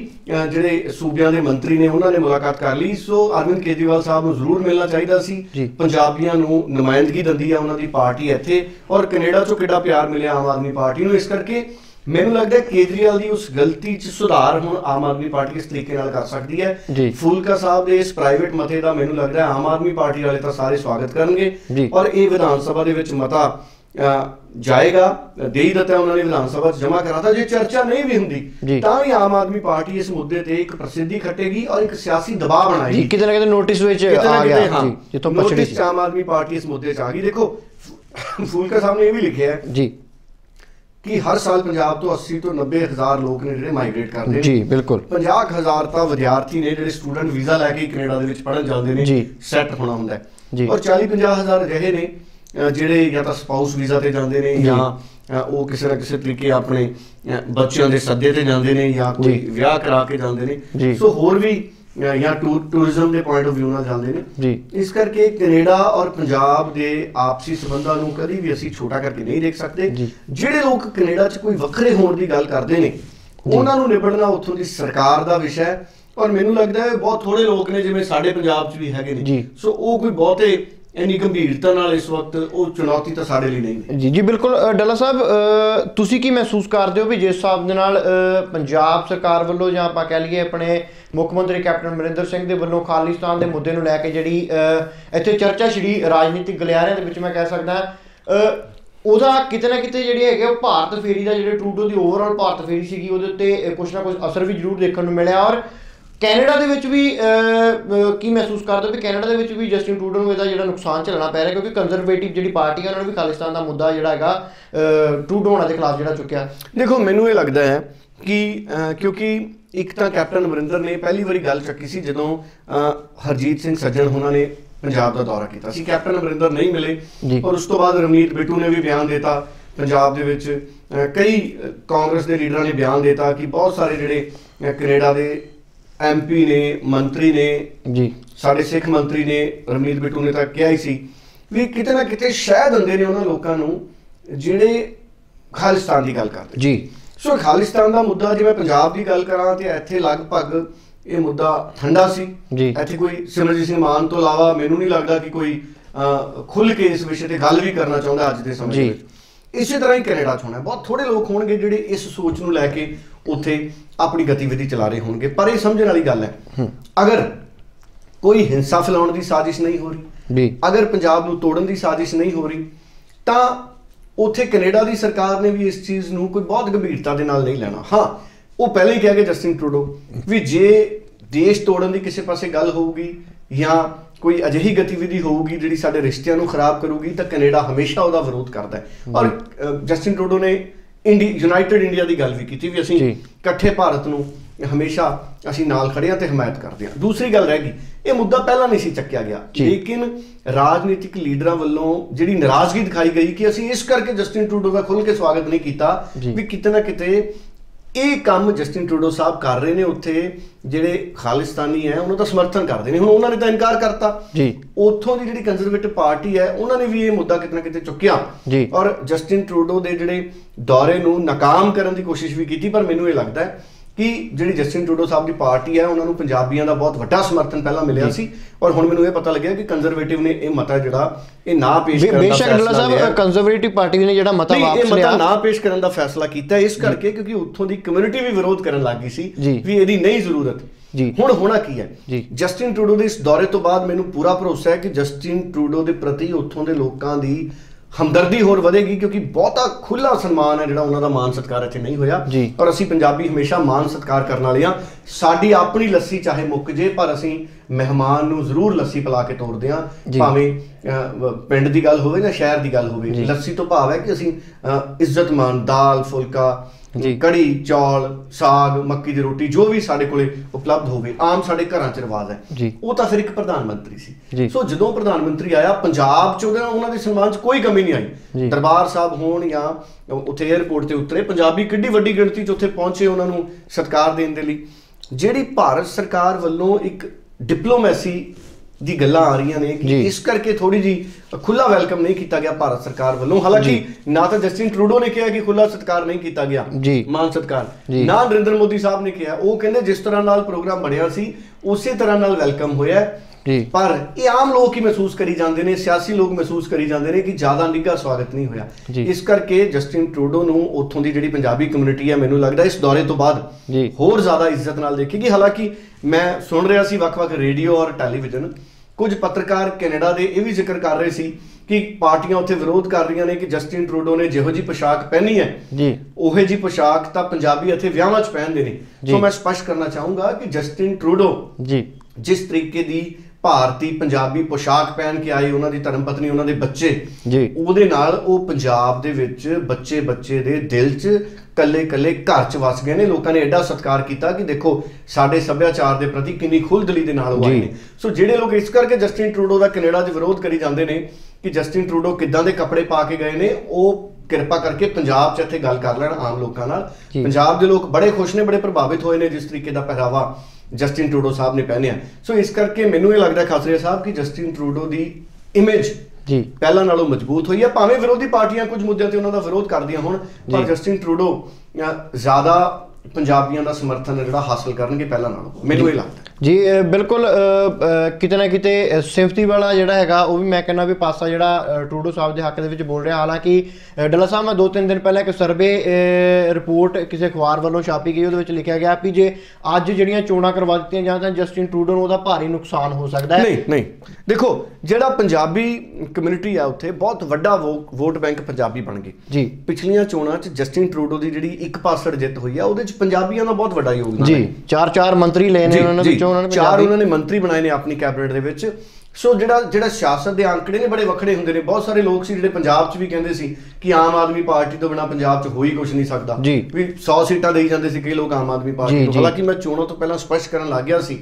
B: ਜਿਹੜੇ ਸੂਬਿਆਂ ਦੇ ਮੰਤਰੀ ਨੇ ਉਹਨਾਂ ਨੇ ਮੁਲਾਕਾਤ ਕਰ ਲਈ ਸੋ ਅਰਵਿੰਦ ਕੇਜਰੀਵਾਲ ਸਾਹਿਬ ਨੂੰ ਜ਼ਰੂਰ ਮਿਲਣਾ ਚਾਹੀਦਾ ਸੀ। ਪੰਜਾਬੀਆਂ ਨੂੰ ਨੁਮਾਇੰਦਗੀ ਦਿੰਦੀ ਆ ਉਹਨਾਂ ਦੀ ਪਾਰਟੀ ਇੱਥੇ ਔਰ ਕੈਨੇਡਾ ਚੋਂ ਕਿੱਡਾ ਪਿਆਰ ਮਿਲਿਆ ਆਮ ਆਦਮੀ ਪਾਰਟੀ ਨੂੰ ਇਸ ਕਰਕੇ ਮੈਨੂੰ ਲੱਗਦਾ ਹੈ ਕੇਜਰੀਵਾਲ ਦੀ ਉਸ ਗਲਤੀ 'ਚ ਸੁਧਾਰ ਹੁਣ ਆਮ ਆਦਮੀ ਪਾਰਟੀ ਇਸ ਤਰੀਕੇ ਨਾਲ ਕਰ ਸਕਦੀ ਹੈ। ਫੂਲਕਾ ਸਾਹਿਬ ਦੇ ਇਸ ਪ੍ਰਾਈਵੇਟ ਮਤੇ ਦਾ ਮੈਨੂੰ ਲੱਗਦਾ ਹੈ ਆਮ ਆਦਮੀ ਪਾਰਟੀ ਵਾਲੇ ਤਾਂ ਸਾਰੇ ਸਵਾਗਤ ਕਰਨਗੇ। ਔਰ ਇਹ ਵਿਧਾਨ ਸਭਾ ਦੇ ਵਿੱਚ ਮਤਾ ਜਾਏਗਾ ਦੇ ਹੀ ਦਿੱਤਾ ਉਹਨਾਂ ਨੇ ਵਿਧਾਨ ਸਭਾ 'ਚ ਜਮ੍ਹਾਂ ਕਰਾਤਾ। ਜੇ ਚਰਚਾ ਨਹੀਂ ਵੀ। ਹੁੰਦੀ ਤਾਂ ਵੀ ਆਮ ਆਦਮੀ ਪਾਰਟੀ ਇਸ ਮੁੱਦੇ ਤੇ ਇੱਕ ਪ੍ਰਸਿੱਧੀ ਖੱਟੇਗੀ ਔਰ ਇੱਕ ਸਿਆਸੀ ਦਬਾਅ
A: ਜੀ
B: ਬਣਾਏਗੀ
A: ਕਿਤੇ ਨਾ ਕਿਤੇ ਨੋਟਿਸ ਵਿੱਚ ਆ ਗਿਆ। ਜੀ ਜਿੱਥੋਂ ਪਛੜੀ
B: ਨੋਟਿਸ
A: ਸੀ।
B: ਆਮ ਆਦਮੀ ਪਾਰਟੀ ਇਸ ਮੁੱਦੇ 'ਚ ਆ ਗਈ। ਦੇਖੋ ਫੂਲਕਾ ਸਾਹਿਬ ਨੇ ਇਹ ਵੀ ਲਿਖਿਆ ਹੈ
A: ਜੀ।
B: ਕਿ ਹਰ ਸਾਲ ਪੰਜਾਬ ਤੋਂ 80 ਤੋਂ 90 ਹਜ਼ਾਰ ਲੋਕ ਨੇ ਜਿਹੜੇ ਮਾਈਗ੍ਰੇਟ ਕਰਦੇ ਨੇ।
A: ਜੀ ਬਿਲਕੁਲ।
B: 50 ਹਜ਼ਾਰ ਤਾਂ ਵਿਦਿਆਰਥੀ ਨੇ ਜਿਹੜੇ ਸਟੂਡੈਂਟ ਵੀਜ਼ਾ ਲੈ ਕੇ ਕੈਨੇਡਾ ਦੇ ਵਿੱਚ ਪੜ੍ਹਨ ਜਾਂਦੇ ਨੇ। ਸੈੱਟ ਹੋਣਾ ਹੁੰਦਾ ਹੈ। ਔਰ 40 50 ਹਜ਼ਾਰ ਅਜਿਹੇ ਨੇ ਜਿਹੜੇ ਜਾਂ ਤਾਂ ਸਪਾਊਸ ਵੀਜ਼ਾ ਤੇ ਜਾਂਦੇ ਨੇ
A: ਜੀ।
B: ਉਹ ਕਿਸੇ ਨਾ ਕਿਸੇ ਤਰੀਕੇ ਆਪਣੇ ਬੱਚਿਆਂ ਦੇ ਸੱਦੇ ਤੇ ਜਾਂਦੇ ਨੇ ਜਾਂ ਕੋਈ। ਵਿਆਹ ਕਰਾ ਕੇ ਜਾਂਦੇ ਨੇ। ਸੋ ਹੋਰ ਵੀ ਜਾਂ ਟੂਰ ਟੂਰਿਜ਼ਮ ਦੇ ਪੁਆਇੰਟ ਆਫ View ਨਾਲ ਜਾਂਦੇ ਨੇ
A: ਜੀ
B: ਇਸ ਕਰਕੇ ਕੈਨੇਡਾ ਔਰ ਪੰਜਾਬ ਦੇ ਆਪਸੀ ਸਬੰਧਾਂ ਨੂੰ ਕਦੀ ਵੀ ਅਸੀਂ ਛੋਟਾ ਕਰਕੇ ਨਹੀਂ ਦੇਖ ਸਕਦੇ। ਜਿਹੜੇ ਲੋਕ ਕੈਨੇਡਾ 'ਚ ਕੋਈ ਵੱਖਰੇ ਹੋਣ ਦੀ ਗੱਲ ਕਰਦੇ ਨੇ ਉਹਨਾਂ ਨੂੰ ਨਿਬੜਨਾ ਉੱਥੋਂ ਦੀ ਸਰਕਾਰ ਦਾ ਵਿਸ਼ਾ ਹੈ ਔਰ ਮੈਨੂੰ ਲੱਗਦਾ ਹੈ ਬਹੁਤ ਥੋੜੇ ਲੋਕ ਨੇ ਜਿਵੇਂ ਸਾਡੇ ਪੰਜਾਬ 'ਚ ਵੀ ਹੈਗੇ। ਨੇ ਸੋ ਉਹ ਕੋਈ ਬਹੁਤੇ ਇੰਨੀ ਗੰਭੀਰਤਾ ਨਾਲ ਇਸ ਵਕਤ ਉਹ ਚੁਣੌਤੀ ਤਾਂ ਸਾਡੇ ਲਈ ਨਹੀਂ ਹੈ।
A: ਜੀ ਜੀ ਬਿਲਕੁਲ ਡੱਲਾ ਸਾਹਿਬ ਤੁਸੀਂ ਕੀ ਮਹਿਸੂਸ ਕਰਦੇ ਹੋ ਵੀ ਜਿਸ ਹਿਸਾਬ ਦੇ ਨਾਲ ਪੰਜਾਬ ਸਰਕਾਰ ਵੱਲੋਂ ਜਾਂ ਆਪਾਂ ਕਹਿ ਲਈਏ ਆਪਣੇ ਮੁੱਖ ਮੰਤਰੀ ਕੈਪਟਨ ਅਮਰਿੰਦਰ ਸਿੰਘ ਦੇ ਵੱਲੋਂ ਖਾਲਿਸਤਾਨ ਦੇ ਮੁੱਦੇ ਨੂੰ ਲੈ ਕੇ ਜਿਹੜੀ ਇੱਥੇ ਚਰਚਾ ਛਿੜੀ ਰਾਜਨੀਤਿਕ ਗਲਿਆਰਿਆਂ ਦੇ ਵਿੱਚ ਮੈਂ ਕਹਿ ਸਕਦਾ ਉਹਦਾ ਕਿਤੇ ਨਾ ਕਿਤੇ ਜਿਹੜੀ ਹੈਗੇ ਉਹ ਭਾਰਤ ਫੇਰੀ ਦਾ ਜਿਹੜੇ ਟਰੂਡੋ ਦੀ ਓਵਰਆਲ ਭਾਰਤ ਫੇਰੀ ਸੀਗੀ ਉਹਦੇ ਉੱਤੇ ਅ, ਕੁਛ ਨਾ ਕੁਛ ਅਸਰ ਵੀ ਜ਼ਰੂਰ ਦੇਖਣ ਨੂੰ ਮਿਲਿਆ ਔਰ ਕੈਨੇਡਾ ਦੇ ਵਿੱਚ ਵੀ ਕੀ ਮਹਿਸੂਸ ਕਰਦੇ ਹੋ ਵੀ ਕੈਨੇਡਾ ਦੇ ਵਿੱਚ ਵੀ ਜਸਟਿਨ ਟਰੂਡੋ ਨੂੰ ਇਹਦਾ ਜਿਹੜਾ ਨੁਕਸਾਨ ਝੱਲਣਾ ਪੈ ਰਿਹਾ ਕਿਉਂਕਿ ਕੰਜ਼ਰਵੇਟਿਵ ਜਿਹੜੀ ਪਾਰਟੀ ਹੈ ਉਹਨਾਂ ਨੇ ਵੀ ਖਾਲਿਸਤਾਨ ਦਾ ਮੁੱਦਾ ਜਿਹੜਾ ਹੈਗਾ ਟਰੂਡੋ ਹੋਣਾ ਦੇ ਖਿਲਾਫ ਜਿਹੜਾ ਚੁੱਕਿਆ।
B: ਦੇਖੋ ਮੈਨੂੰ ਇਹ ਲੱਗਦਾ ਹੈ ਕਿ ਕਿਉਂਕਿ ਇੱਕ ਤਾਂ ਕੈਪਟਨ ਅਮਰਿੰਦਰ ਨੇ ਪਹਿਲੀ ਵਾਰੀ ਗੱਲ ਚੱਕੀ ਸੀ ਜਦੋਂ ਹਰਜੀਤ ਸਿੰਘ ਸੱਜਣ ਉਹਨਾਂ ਨੇ ਪੰਜਾਬ ਦਾ ਦੌਰਾ ਕੀਤਾ ਸੀ। ਕੈਪਟਨ ਅਮਰਿੰਦਰ ਨਹੀਂ ਮਿਲੇ। ਔਰ ਉਸ ਤੋਂ ਬਾਅਦ ਰਮਨੀਤ ਬਿੱਟੂ ਨੇ ਵੀ ਬਿਆਨ ਦਿੱਤਾ ਪੰਜਾਬ ਦੇ ਵਿੱਚ। ਕਈ ਕਾਂਗਰਸ ਦੇ ਲੀਡਰਾਂ ਨੇ ਬਿਆਨ ਦਿੱਤਾ ਕਿ ਬਹੁਤ ਸਾਰੇ ਜਿਹੜੇ ਕੈਨੇਡਾ ਦੇ ਐਮਪੀ ਨੇ ਮੰਤਰੀ ਨੇ
A: ਜੀ।
B: ਸਾਡੇ ਸਿੱਖ ਮੰਤਰੀ ਨੇ ਰਮਨੀਤ ਬਿੱਟੂ ਨੇ ਤਾਂ ਕਿਹਾ ਹੀ ਸੀ ਵੀ ਕਿਤੇ ਨਾ ਕਿਤੇ ਸ਼ਾਇਦ ਹੁੰਦੇ ਨੇ ਉਹਨਾਂ ਲੋਕਾਂ ਨੂੰ ਜਿਹੜੇ ਖਾਲਿਸਤਾਨ ਦੀ ਗੱਲ ਕਰਦੇ
A: ਜੀ।
B: ਸੋ ਖਾਲਿਸਤਾਨ ਦਾ ਮੁੱਦਾ ਜੇ ਮੈਂ ਪੰਜਾਬ ਦੀ ਗੱਲ ਕਰਾਂ ਤੇ ਇੱਥੇ ਲਗਭਗ ਇਹ ਮੁੱਦਾ ਠੰਡਾ ਸੀ।
A: ਜੀ।
B: ਇੱਥੇ ਕੋਈ ਸਿਮਰਜੀਤ ਸਿੰਘ ਮਾਨ ਤੋਂ ਇਲਾਵਾ ਮੈਨੂੰ ਨਹੀਂ ਲੱਗਦਾ ਕਿ ਕੋਈ ਖੁੱਲ੍ਹ ਕੇ ਇਸ ਵਿਸ਼ੇ ਤੇ ਗੱਲ ਵੀ ਕਰਨਾ ਚਾਹੁੰਦਾ ਅੱਜ ਦੇ ਸਮੇਂ ਵਿੱਚ। ਇਸੇ ਤਰ੍ਹਾਂ ਹੀ ਕੈਨੇਡਾ 'ਚ ਹੋਣਾ। ਬਹੁਤ ਥੋੜੇ ਲੋਕ ਹੋਣਗੇ ਜਿਹੜੇ ਇਸ ਸੋਚ ਨੂੰ ਲੈ ਕੇ ਉੱਥੇ ਆਪਣੀ ਗਤੀਵਿਧੀ ਚਲਾ ਰਹੇ ਹੋਣਗੇ। ਪਰ ਇਹ ਸਮਝਣ ਵਾਲੀ ਗੱਲ ਹੈ। ਅਗਰ ਕੋਈ ਹਿੰਸਾ ਫੈਲਾਉਣ ਦੀ ਸਾਜ਼ਿਸ਼ ਨਹੀਂ ਹੋ ਰਹੀ
A: ਜੀ।
B: ਅਗਰ ਪੰਜਾਬ ਨੂੰ ਤੋੜਨ ਦੀ ਸਾਜ਼ਿਸ਼ ਨਹੀਂ ਹੋ ਰਹੀ ਤਾਂ ਉੱਥੇ ਕੈਨੇਡਾ ਦੀ ਸਰਕਾਰ ਨੇ ਵੀ ਇਸ ਚੀਜ਼ ਨੂੰ ਕੋਈ ਬਹੁਤ ਗੰਭੀਰਤਾ ਦੇ ਨਾਲ ਨਹੀਂ ਲੈਣਾ। ਹਾਂ ਉਹ ਪਹਿਲਾਂ ਹੀ ਕਿਹਾ ਕਿ ਜਸਟਿਨ ਟਰੂਡੋ ਵੀ ਜੇ ਦੇਸ਼ ਤੋੜਨ ਦੀ ਕਿਸੇ ਪਾਸੇ ਗੱਲ ਹੋਊਗੀ ਜਾਂ ਕੋਈ ਅਜਿਹੀ ਗਤੀਵਿਧੀ ਹੋਊਗੀ ਜਿਹੜੀ ਸਾਡੇ ਰਿਸ਼ਤਿਆਂ ਨੂੰ ਖਰਾਬ ਕਰੂਗੀ ਤਾਂ ਕੈਨੇਡਾ ਹਮੇਸ਼ਾ ਉਹਦਾ ਵਿਰੋਧ ਕਰਦਾ ਹੈ ਔਰ ਜਸਟਿਨ ਟਰੂਡੋ ਨੇ ਇੰਡੀ ਯੂਨਾਈਟਿਡ ਇੰਡੀਆ ਦੀ ਗੱਲ ਵੀ ਕੀਤੀ ਵੀ ਅਸੀਂ। ਇਕੱਠੇ ਭਾਰਤ ਨੂੰ ਹਮੇਸ਼ਾ ਅਸੀਂ ਨਾਲ ਖੜੇ ਹਾਂ ਤੇ ਹਮਾਇਤ ਕਰਦੇ ਹਾਂ ਦੂਸਰੀ ਗੱਲ ਰਹਿ ਗਈ ਇਹ ਮੁੱਦਾ ਪਹਿਲਾਂ ਨਹੀਂ ਸੀ ਚੱਕਿਆ ਗਿਆ। ਲੇਕਿਨ ਰਾਜਨੀਤਿਕ ਲੀਡਰਾਂ ਵੱਲੋਂ ਜਿਹੜੀ ਨਾਰਾਜ਼ਗੀ ਦਿਖਾਈ ਗਈ ਕਿ ਅਸੀਂ ਇਸ ਕਰਕੇ ਜਸਟਿਨ ਟਰੂਡੋ ਦਾ ਖੁੱਲ੍ਹ ਕੇ ਸਵਾਗਤ ਨਹੀਂ ਕੀਤਾ। ਵੀ ਕਿਤੇ ਨਾ ਕਿਤੇ ਇਹ ਕੰਮ ਜਸਟਿਨ ਟਰੂਡੋ ਸਾਹਿਬ ਕਰ ਰਹੇ ਨੇ ਉੱਥੇ ਜਿਹੜੇ ਖਾਲਿਸਤਾਨੀ ਹੈ ਉਹਨਾਂ ਦਾ ਸਮਰਥਨ ਕਰਦੇ ਨੇ ਹੁਣ ਉਹਨਾਂ ਨੇ ਤਾਂ ਇਨਕਾਰ ਕਰਤਾ
A: ਜੀ।
B: ਉੱਥੋਂ ਦੀ ਜਿਹੜੀ ਕੰਜ਼ਰਵੇਟਿਵ ਪਾਰਟੀ ਹੈ ਉਹਨਾਂ ਨੇ ਵੀ ਇਹ ਮੁੱਦਾ ਕਿਤੇ ਨਾ ਕਿਤੇ ਚੁੱਕਿਆ
A: ਜੀ।
B: ਔਰ ਜਸਟਿਨ ਟਰੂਡੋ ਦੇ ਜਿਹੜੇ ਦੌਰੇ ਨੂੰ ਨਾਕਾਮ ਕਰਨ ਦੀ ਕੋਸ਼ਿਸ਼ ਵੀ ਕੀਤੀ ਪਰ ਮੈਨੂੰ ਇਹ ਲੱਗਦਾ ਹੈ ਕਿ ਜਿਹੜੀ ਜਸਟਿਨ ਟਰੂਡੋ ਸਾਹਿਬ ਦੀ ਪਾਰਟੀ ਹੈ ਉਹਨਾਂ ਨੂੰ ਪੰਜਾਬੀਆਂ ਦਾ ਬਹੁਤ ਵੱਡਾ ਸਮਰਥਨ ਪਹਿਲਾਂ ਮਿਲਿਆ ਸੀ ਔਰ ਹੁਣ ਮੈਨੂੰ ਇਹ ਪਤਾ ਲੱਗਿਆ ਕਿ ਕੰਜ਼ਰਵੇਟਿਵ ਨੇ ਇਹ ਮਤਾ ਜਿਹੜਾ ਇਹ ਨਾ ਪੇਸ਼ ਕਰਨ ਦਾ
A: ਬੇਸ਼ੱਕ
B: ਫੈਸਲਾ ਲਿਆ
A: ਸਾਹਿਬ ਕੰਜ਼ਰਵੇਟਿਵ ਪਾਰਟੀ ਨੇ ਜਿਹੜਾ ਮਤਾ
B: ਨਹੀਂ, ਇਹ
A: ਵਾਪਸ
B: ਮਤਾ
A: ਲਿਆ
B: ਨਾ ਪੇਸ਼ ਕਰਨ ਦਾ ਫੈਸਲਾ ਕੀਤਾ ਇਸ ਕਰਕੇ ਕਿਉਂਕਿ ਉੱਥੋਂ ਦੀ ਕਮਿਊਨਿਟੀ ਵੀ ਵਿਰੋਧ ਕਰਨ ਲੱਗ ਗਈ ਸੀ। ਵੀ ਇਹਦੀ ਨਹੀਂ ਜ਼ਰੂਰਤ
A: ਜੀ।
B: ਹੁਣ ਹੋਣਾ ਕੀ ਹੈ
A: ਜੀ।
B: ਜਸਟਿਨ ਟਰੂਡੋ ਦੇ ਇਸ ਦੌਰੇ ਤੋਂ ਬਾਅਦ ਮੈਨੂੰ ਪੂਰਾ ਭਰੋਸਾ ਹੈ ਕਿ ਜਸਟਿਨ ਟਰੂਡੋ ਦੇ ਪ੍ਰਤੀ ਉੱਥੋਂ ਦੇ ਲੋਕਾਂ ਦੀ ਹਮਦਰਦੀ ਹੋਰ ਵਧੇਗੀ ਕਿਉਂਕਿ ਬਹੁਤਾ ਖੁੱਲਾ ਸਨਮਾਨ ਹੈ ਜਿਹੜਾ ਉਹਨਾਂ ਦਾ ਮਾਨ ਸਤਿਕਾਰ ਇੱਥੇ ਨਹੀਂ ਹੋਇਆ। ਔਰ ਅਸੀਂ ਪੰਜਾਬੀ ਹਮੇਸ਼ਾ ਮਾਨ ਸਤਿਕਾਰ ਕਰਨ ਵਾਲੇ ਹਾਂ ਸਾਡੀ ਆਪਣੀ ਲੱਸੀ ਚਾਹੇ ਮੁੱਕ ਜੇ ਪਰ ਅਸੀਂ ਮਹਿਮਾਨ ਨੂੰ ਜ਼ਰੂਰ ਲੱਸੀ ਪਿਲਾ ਕੇ ਤੋਰਦੇ
A: ਜੀ।
B: ਭਾਵੇਂ ਪਿੰਡ ਦੀ ਗੱਲ ਹੋਵੇ ਜਾਂ ਸ਼ਹਿਰ ਦੀ ਗੱਲ ਹੋਵੇ। ਲੱਸੀ ਤੋਂ ਭਾਵ ਹੈ ਕਿ ਅਸੀਂ ਇੱਜ਼ਤਮਾਨ ਦਾਲ ਫੁਲਕਾ। ਕੜੀ ਚੌਲ ਸਾਗ ਮੱਕੀ ਦੀ ਰੋਟੀ ਜੋ ਵੀ ਸਾਡੇ ਕੋਲੇ ਉਪਲਬਧ ਹੋਵੇ ਆਮ ਸਾਡੇ ਘਰਾਂ 'ਚ ਰਿਵਾਜ ਹੈ। ਉਹ ਤਾਂ ਫਿਰ ਇੱਕ ਪ੍ਰਧਾਨ ਮੰਤਰੀ। ਸੀ ਸੋ ਜਦੋਂ ਪ੍ਰਧਾਨ ਮੰਤਰੀ ਆਇਆ ਪੰਜਾਬ 'ਚ ਉਹਦੇ ਨਾਲ ਉਹਨਾਂ ਦੇ ਸਨਮਾਨ 'ਚ ਕੋਈ ਕਮੀ ਨਹੀਂ। ਆਈ ਦਰਬਾਰ ਸਾਹਿਬ ਹੋਣ ਜਾਂ ਉੱਥੇ 에ਅਰਪੋਰਟ ਤੇ ਉਤਰੇ ਪੰਜਾਬੀ ਕਿੱਡੀ ਵੱਡੀ ਗਿਣਤੀ 'ਚ ਉੱਥੇ ਪਹੁੰਚੇ ਉਹਨਾਂ ਨੂੰ ਸਤਿਕਾਰ ਦੇਣ ਦੇ ਲਈ ਜਿਹੜੀ ਭਾਰਤ ਸਰਕਾਰ ਵੱਲੋਂ ਇੱਕ ਡਿਪਲੋਮੈਸੀ ਦੀ ਗੱਲਾਂ ਆ ਰਹੀਆਂ ਨੇ ਕਿ। ਇਸ ਕਰਕੇ ਥੋੜੀ ਜੀ ਖੁੱਲਾ ਵੈਲਕਮ ਨਹੀਂ ਕੀਤਾ ਗਿਆ ਭਾਰਤ ਸਰਕਾਰ ਵੱਲੋਂ ਹਾਲਾਂਕਿ ਨਾ ਤਾਂ ਜਸਟਿਨ ਟਰੂਡੋ ਨੇ ਕਿਹਾ ਕਿ ਖੁੱਲਾ ਸਤਿਕਾਰ ਨਹੀਂ ਕੀਤਾ ਗਿਆ। ਮਾਨ ਸਤਿਕਾਰ। ਨਾ ਨਰਿੰਦਰ ਮੋਦੀ ਸਾਹਿਬ ਨੇ ਕਿਹਾ ਉਹ ਕਹਿੰਦੇ ਜਿਸ ਤਰ੍ਹਾਂ ਨਾਲ ਪ੍ਰੋਗਰਾਮ ਬਣਿਆ ਸੀ ਉਸੇ ਤਰ੍ਹਾਂ ਨਾਲ ਵੈਲਕਮ ਹੋਇਆ।
A: ਜੀ।
B: ਪਰ ਇਹ ਆਮ ਲੋਕ ਹੀ ਮਹਿਸੂਸ ਕਰੀ ਜਾਂਦੇ ਨੇ ਸਿਆਸੀ ਲੋਕ ਮਹਿਸੂਸ ਕਰੀ ਜਾਂਦੇ ਨੇ ਕਿ ਜ਼ਿਆਦਾ ਨਿੱਘਾ ਸਵਾਗਤ ਨਹੀਂ ਹੋਇਆ। ਇਸ ਕਰਕੇ ਜਸਟਿਨ ਟਰੂਡੋ ਨੂੰ ਉੱਥੋਂ ਦੀ ਜਿਹੜੀ ਪੰਜਾਬੀ ਕਮਿਊਨਿਟੀ ਹੈ ਮੈਨੂੰ ਲੱਗਦਾ ਇਸ ਦੌਰੇ ਤੋਂ ਬਾਅਦ। ਹੋਰ ਜ਼ਿਆਦਾ ਇੱਜ਼ਤ ਨਾਲ ਦੇਖੇਗੀ ਹਾਲਾਂਕਿ ਮੈਂ ਸੁਣ ਰਿਹਾ ਸੀ ਵੱਖ-ਵੱਖ ਰੇਡੀਓ ਔਰ ਟੈਲੀਵਿਜ਼ਨ ਕੁਝ ਪੱਤਰਕਾਰ ਕੈਨੇਡਾ ਦੇ ਇਹ ਵੀ ਜ਼ਿਕਰ ਕਰ ਰਹੇ ਸੀ ਕਿ ਪਾਰਟੀਆਂ ਉੱਥੇ ਵਿਰੋਧ ਕਰ ਰਹੀਆਂ ਨੇ ਕਿ ਜਸਟਿਨ ਟਰੂਡੋ ਨੇ ਜਿਹੋ ਜੀ ਪੋਸ਼ਾਕ ਪਹਿਨੀ ਹੈ
A: ਜੀ
B: ਉਹੇ ਜੀ ਪੋਸ਼ਾਕ ਤਾਂ ਪੰਜਾਬੀ ਇੱਥੇ ਵਿਆਹਾਂ 'ਚ ਪਹਿਨਦੇ ਨੇ। ਸੋ ਮੈਂ ਸਪਸ਼ਟ ਕਰਨਾ ਚਾਹੂੰਗਾ ਕਿ ਜਸਟਿਨ ਟਰੂਡੋ
A: ਜੀ
B: ਜਿਸ ਤਰੀਕੇ ਦੀ ਭਾਰਤੀ ਪੰਜਾਬੀ ਪੋਸ਼ਾਕ ਪਹਿਨ ਕੇ ਆਏ ਉਹਨਾਂ ਦੀ ਧਰਮ ਪਤਨੀ ਉਹਨਾਂ ਦੇ ਬੱਚੇ
A: ਜੀ।
B: ਉਹਦੇ ਨਾਲ ਉਹ ਪੰਜਾਬ ਦੇ ਵਿੱਚ ਬੱਚੇ ਬੱਚੇ ਦੇ ਦਿਲ 'ਚ ਕੱਲੇ ਕੱਲੇ ਘਰ 'ਚ ਵਸ ਗਏ ਨੇ ਲੋਕਾਂ ਨੇ ਐਡਾ ਸਤਿਕਾਰ ਕੀਤਾ ਕਿ ਦੇਖੋ ਸਾਡੇ ਸੱਭਿਆਚਾਰ ਦੇ ਪ੍ਰਤੀ ਕਿੰਨੀ ਖੁੱਲਦਲੀ ਦੇ ਨਾਲ ਉਹ ਆਏ। ਨੇ ਸੋ ਜਿਹੜੇ ਲੋਕ ਇਸ ਕਰਕੇ ਜਸਟਿਨ ਟਰੂਡੋ ਦਾ ਕੈਨੇਡਾ 'ਚ ਵਿਰੋਧ ਕਰੀ ਜਾਂਦੇ ਨੇ ਕਿ ਜਸਟਿਨ ਟਰੂਡੋ ਕਿੱਦਾਂ ਦੇ ਕੱਪੜੇ ਪਾ ਕੇ ਗਏ ਨੇ ਉਹ ਕਿਰਪਾ ਕਰਕੇ ਪੰਜਾਬ 'ਚ ਇੱਥੇ ਗੱਲ ਕਰ ਲੈਣ ਆਮ ਲੋਕਾਂ ਨਾਲ। ਪੰਜਾਬ ਦੇ ਲੋਕ ਬੜੇ ਖੁਸ਼ ਨੇ ਬੜੇ ਪ੍ਰਭਾਵਿਤ ਹੋਏ ਨੇ ਜਿਸ ਤਰੀਕੇ ਦਾ ਪਹਿਰਾਵਾ ਜਸਟਿਨ ਟਰੂਡੋ ਸਾਹਿਬ ਨੇ ਪਹਿਨਿਆ ਸੋ ਇਸ ਕਰਕੇ ਮੈਨੂੰ ਇਹ ਲੱਗਦਾ ਖਾਸਰੀਆ ਸਾਹਿਬ ਕਿ ਜਸਟਿਨ ਟਰੂਡੋ ਦੀ ਇਮੇਜ
A: ਜੀ
B: ਪਹਿਲਾਂ ਨਾਲੋਂ ਮਜ਼ਬੂਤ ਹੋਈ ਹੈ ਭਾਵੇਂ ਵਿਰੋਧੀ ਪਾਰਟੀਆਂ ਕੁਝ ਮੁੱਦਿਆਂ ਤੇ ਉਹਨਾਂ ਦਾ ਵਿਰੋਧ ਕਰਦੀਆਂ ਹੋਣ ਪਰ। ਜਸਟਿਨ ਟਰੂਡੋ ਜ਼ਿਆਦਾ ਪੰਜਾਬੀਆਂ ਦਾ ਸਮਰਥਨ ਹੈ ਜਿਹੜਾ ਹਾਸਲ ਕਰਨਗੇ ਪਹਿਲਾਂ ਨਾਲੋਂ। ਮੈਨੂੰ ਇਹ ਲੱਗਦਾ
A: ਜੀ ਬਿਲਕੁਲ ਕਿਤੇ ਨਾ ਕਿਤੇ ਸਿੰਪਥੀ ਵਾਲਾ ਜਿਹੜਾ ਹੈਗਾ ਉਹ ਵੀ ਮੈਂ ਕਹਿੰਦਾ ਵੀ ਪਾਸਾ ਜਿਹੜਾ ਟਰੂਡੋ ਸਾਹਿਬ ਦੇ ਹੱਕ ਦੇ ਵਿੱਚ ਬੋਲ ਰਿਹਾ। ਹਾਲਾਂਕਿ ਡੱਲਾ ਸਾਹਿਬ ਮੈਂ ਦੋ ਤਿੰਨ ਦਿਨ ਪਹਿਲਾਂ ਇੱਕ ਸਰਵੇ ਰਿਪੋਰਟ ਕਿਸੇ ਅਖਬਾਰ ਵੱਲੋਂ ਛਾਪੀ ਗਈ ਉਹਦੇ ਵਿੱਚ ਲਿਖਿਆ ਗਿਆ ਵੀ ਜੇ ਅੱਜ ਜਿਹੜੀਆਂ ਚੋਣਾਂ ਕਰਵਾ ਦਿੱਤੀਆਂ ਜਾਣ ਤਾਂ ਜਸਟਿਨ ਟਰੂਡੋ ਨੂੰ ਉਹਦਾ ਭਾਰੀ ਨੁਕਸਾਨ ਹੋ ਸਕਦਾ ਹੈ।
B: ਨਹੀਂ ਨਹੀਂ। ਦੇਖੋ ਜਿਹੜਾ ਪੰਜਾਬੀ ਕਮਿਊਨਿਟੀ ਆ ਉੱਥੇ ਬਹੁਤ ਵੱਡਾ ਵੋਟ ਬੈਂਕ ਪੰਜਾਬੀ ਬਣ ਗਏ।
A: ਜੀ।
B: ਪਿਛਲੀਆਂ ਚੋਣਾਂ 'ਚ ਜਸਟਿਨ ਟਰੂਡੋ ਦੀ ਜਿਹੜੀ ਇੱਕ ਪਾਸੜ ਜਿੱਤ ਹੋਈ ਆ ਉਹਦੇ 'ਚ ਪੰਜਾਬੀਆਂ ਦਾ ਬਹੁਤ ਵੱਡਾ ਯੋਗਦਾਨ ਹੈ
A: ਜੀ ਚਾਰ ਚਾਰ ਮੰਤਰੀ ਲਏ ਨੇ ਉਹਨਾਂ। ਵਿੱਚੋਂ ਉਹਨਾਂ ਨੇ
B: ਚਾਰ ਉਹਨਾਂ ਨੇ ਮੰਤਰੀ ਬਣਾਏ ਨੇ ਆਪਣੀ ਕੈਬਨਿਟ ਦੇ ਵਿੱਚ ਸੋ ਜਿਹੜਾ ਜਿਹੜਾ ਸਿਆਸਤ ਦੇ ਅੰਕੜੇ ਨੇ ਬੜੇ ਵੱਖਰੇ ਹੁੰਦੇ ਨੇ ਬਹੁਤ ਸਾਰੇ ਲੋਕ ਸੀ ਜਿਹੜੇ ਪੰਜਾਬ 'ਚ ਵੀ ਕਹਿੰਦੇ ਸੀ ਕਿ ਆਮ ਆਦਮੀ ਪਾਰਟੀ ਤੋਂ ਬਿਨਾ ਪੰਜਾਬ 'ਚ ਹੋ ਹੀ ਕੁਝ ਨਹੀਂ ਸਕਦਾ। ਵੀ 100 ਸੀਟਾਂ ਦੇਈ ਜਾਂਦੇ ਸੀ ਕਈ ਲੋਕ ਆਮ ਆਦਮੀ ਪਾਰਟੀ ਨੂੰ
A: ਜੀ।
B: ਹਾਲਾਂਕਿ ਮੈਂ ਚੋਣਾਂ ਤੋਂ ਪਹਿਲਾਂ ਸਪਸ਼ਟ ਕਰਨ ਲੱਗ ਗਿਆ ਸੀ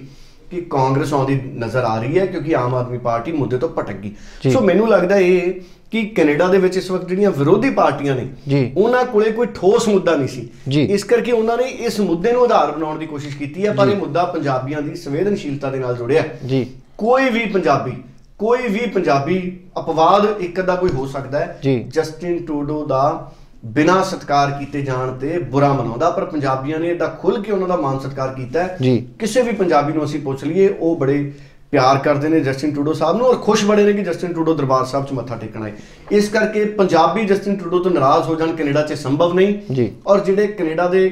B: ਕਿ ਕਾਂਗਰਸ ਆਉਂਦੀ ਨਜ਼ਰ ਆ ਰਹੀ ਹੈ ਕਿਉਂਕਿ ਆਮ ਆਦਮੀ ਪਾਰਟੀ ਮੁੱਦੇ ਤੋਂ ਭਟਕ। ਗਈ ਸੋ ਮੈਨੂੰ ਲੱਗਦਾ ਇਹ ਕਿ ਕੈਨੇਡਾ ਦੇ ਵਿੱਚ ਇਸ ਵਕਤ ਜਿਹੜੀਆਂ ਵਿਰੋਧੀ ਪਾਰਟੀਆਂ ਨੇ। ਉਹਨਾਂ ਕੋਲੇ ਕੋਈ ਠੋਸ ਮੁੱਦਾ ਨਹੀਂ ਸੀ। ਇਸ ਕਰਕੇ ਉਹਨਾਂ ਨੇ ਇਸ ਮੁੱਦੇ ਨੂੰ ਆਧਾਰ ਬਣਾਉਣ ਦੀ ਕੋਸ਼ਿਸ਼ ਕੀਤੀ ਹੈ ਪਰ ਇਹ ਮੁੱਦਾ ਪੰਜਾਬੀਆਂ ਦੀ ਸੰਵੇਦਨਸ਼ੀਲਤਾ ਦੇ ਨਾਲ ਜੁੜਿਆ ਹੈ।
A: ਜੀ
B: ਕੋਈ ਵੀ ਪੰਜਾਬੀ ਕੋਈ ਵੀ ਪੰਜਾਬੀ ਅਪਵਾਦ ਇੱਕ ਅੱਧਾ ਕੋਈ ਹੋ ਸਕਦਾ ਹੈ। ਜਸਟਿਨ ਟਰੂਡੋ ਦਾ ਬਿਨਾਂ ਸਤਕਾਰ ਕੀਤੇ ਜਾਣ ਤੇ ਬੁਰਾ ਮਨਾਉਂਦਾ ਪਰ ਪੰਜਾਬੀਆਂ ਨੇ ਏਡਾ ਖੁੱਲ ਕੇ ਉਹਨਾਂ ਦਾ ਮਾਨ ਸਤਕਾਰ ਕੀਤਾ ਹੈ। ਕਿਸੇ ਵੀ ਪੰਜਾਬੀ ਨੂੰ ਅਸੀਂ ਪੁੱਛ ਲਈਏ ਉਹ ਬੜੇ ਪਿਆਰ ਕਰਦੇ ਨੇ ਜਸਟਿਨ ਟਰੂਡੋ ਸਾਹਿਬ ਨੂੰ ਔਰ ਖੁਸ਼ ਬੜੇ ਨੇ ਕਿ ਜਸਟਿਨ ਟਰੂਡੋ ਦਰਬਾਰ ਸਾਹਿਬ 'ਚ ਮੱਥਾ ਟੇਕਣ ਆਏ ਇਸ ਕਰਕੇ ਪੰਜਾਬੀ ਜਸਟਿਨ ਟਰੂਡੋ ਤੋਂ ਨਾਰਾਜ਼ ਹੋ ਜਾਣ ਕੈਨੇਡਾ 'ਚ ਸੰਭਵ ਨਹੀਂ
A: ਜੀ।
B: ਔਰ ਜਿਹੜੇ ਕੈਨੇਡਾ ਦੇ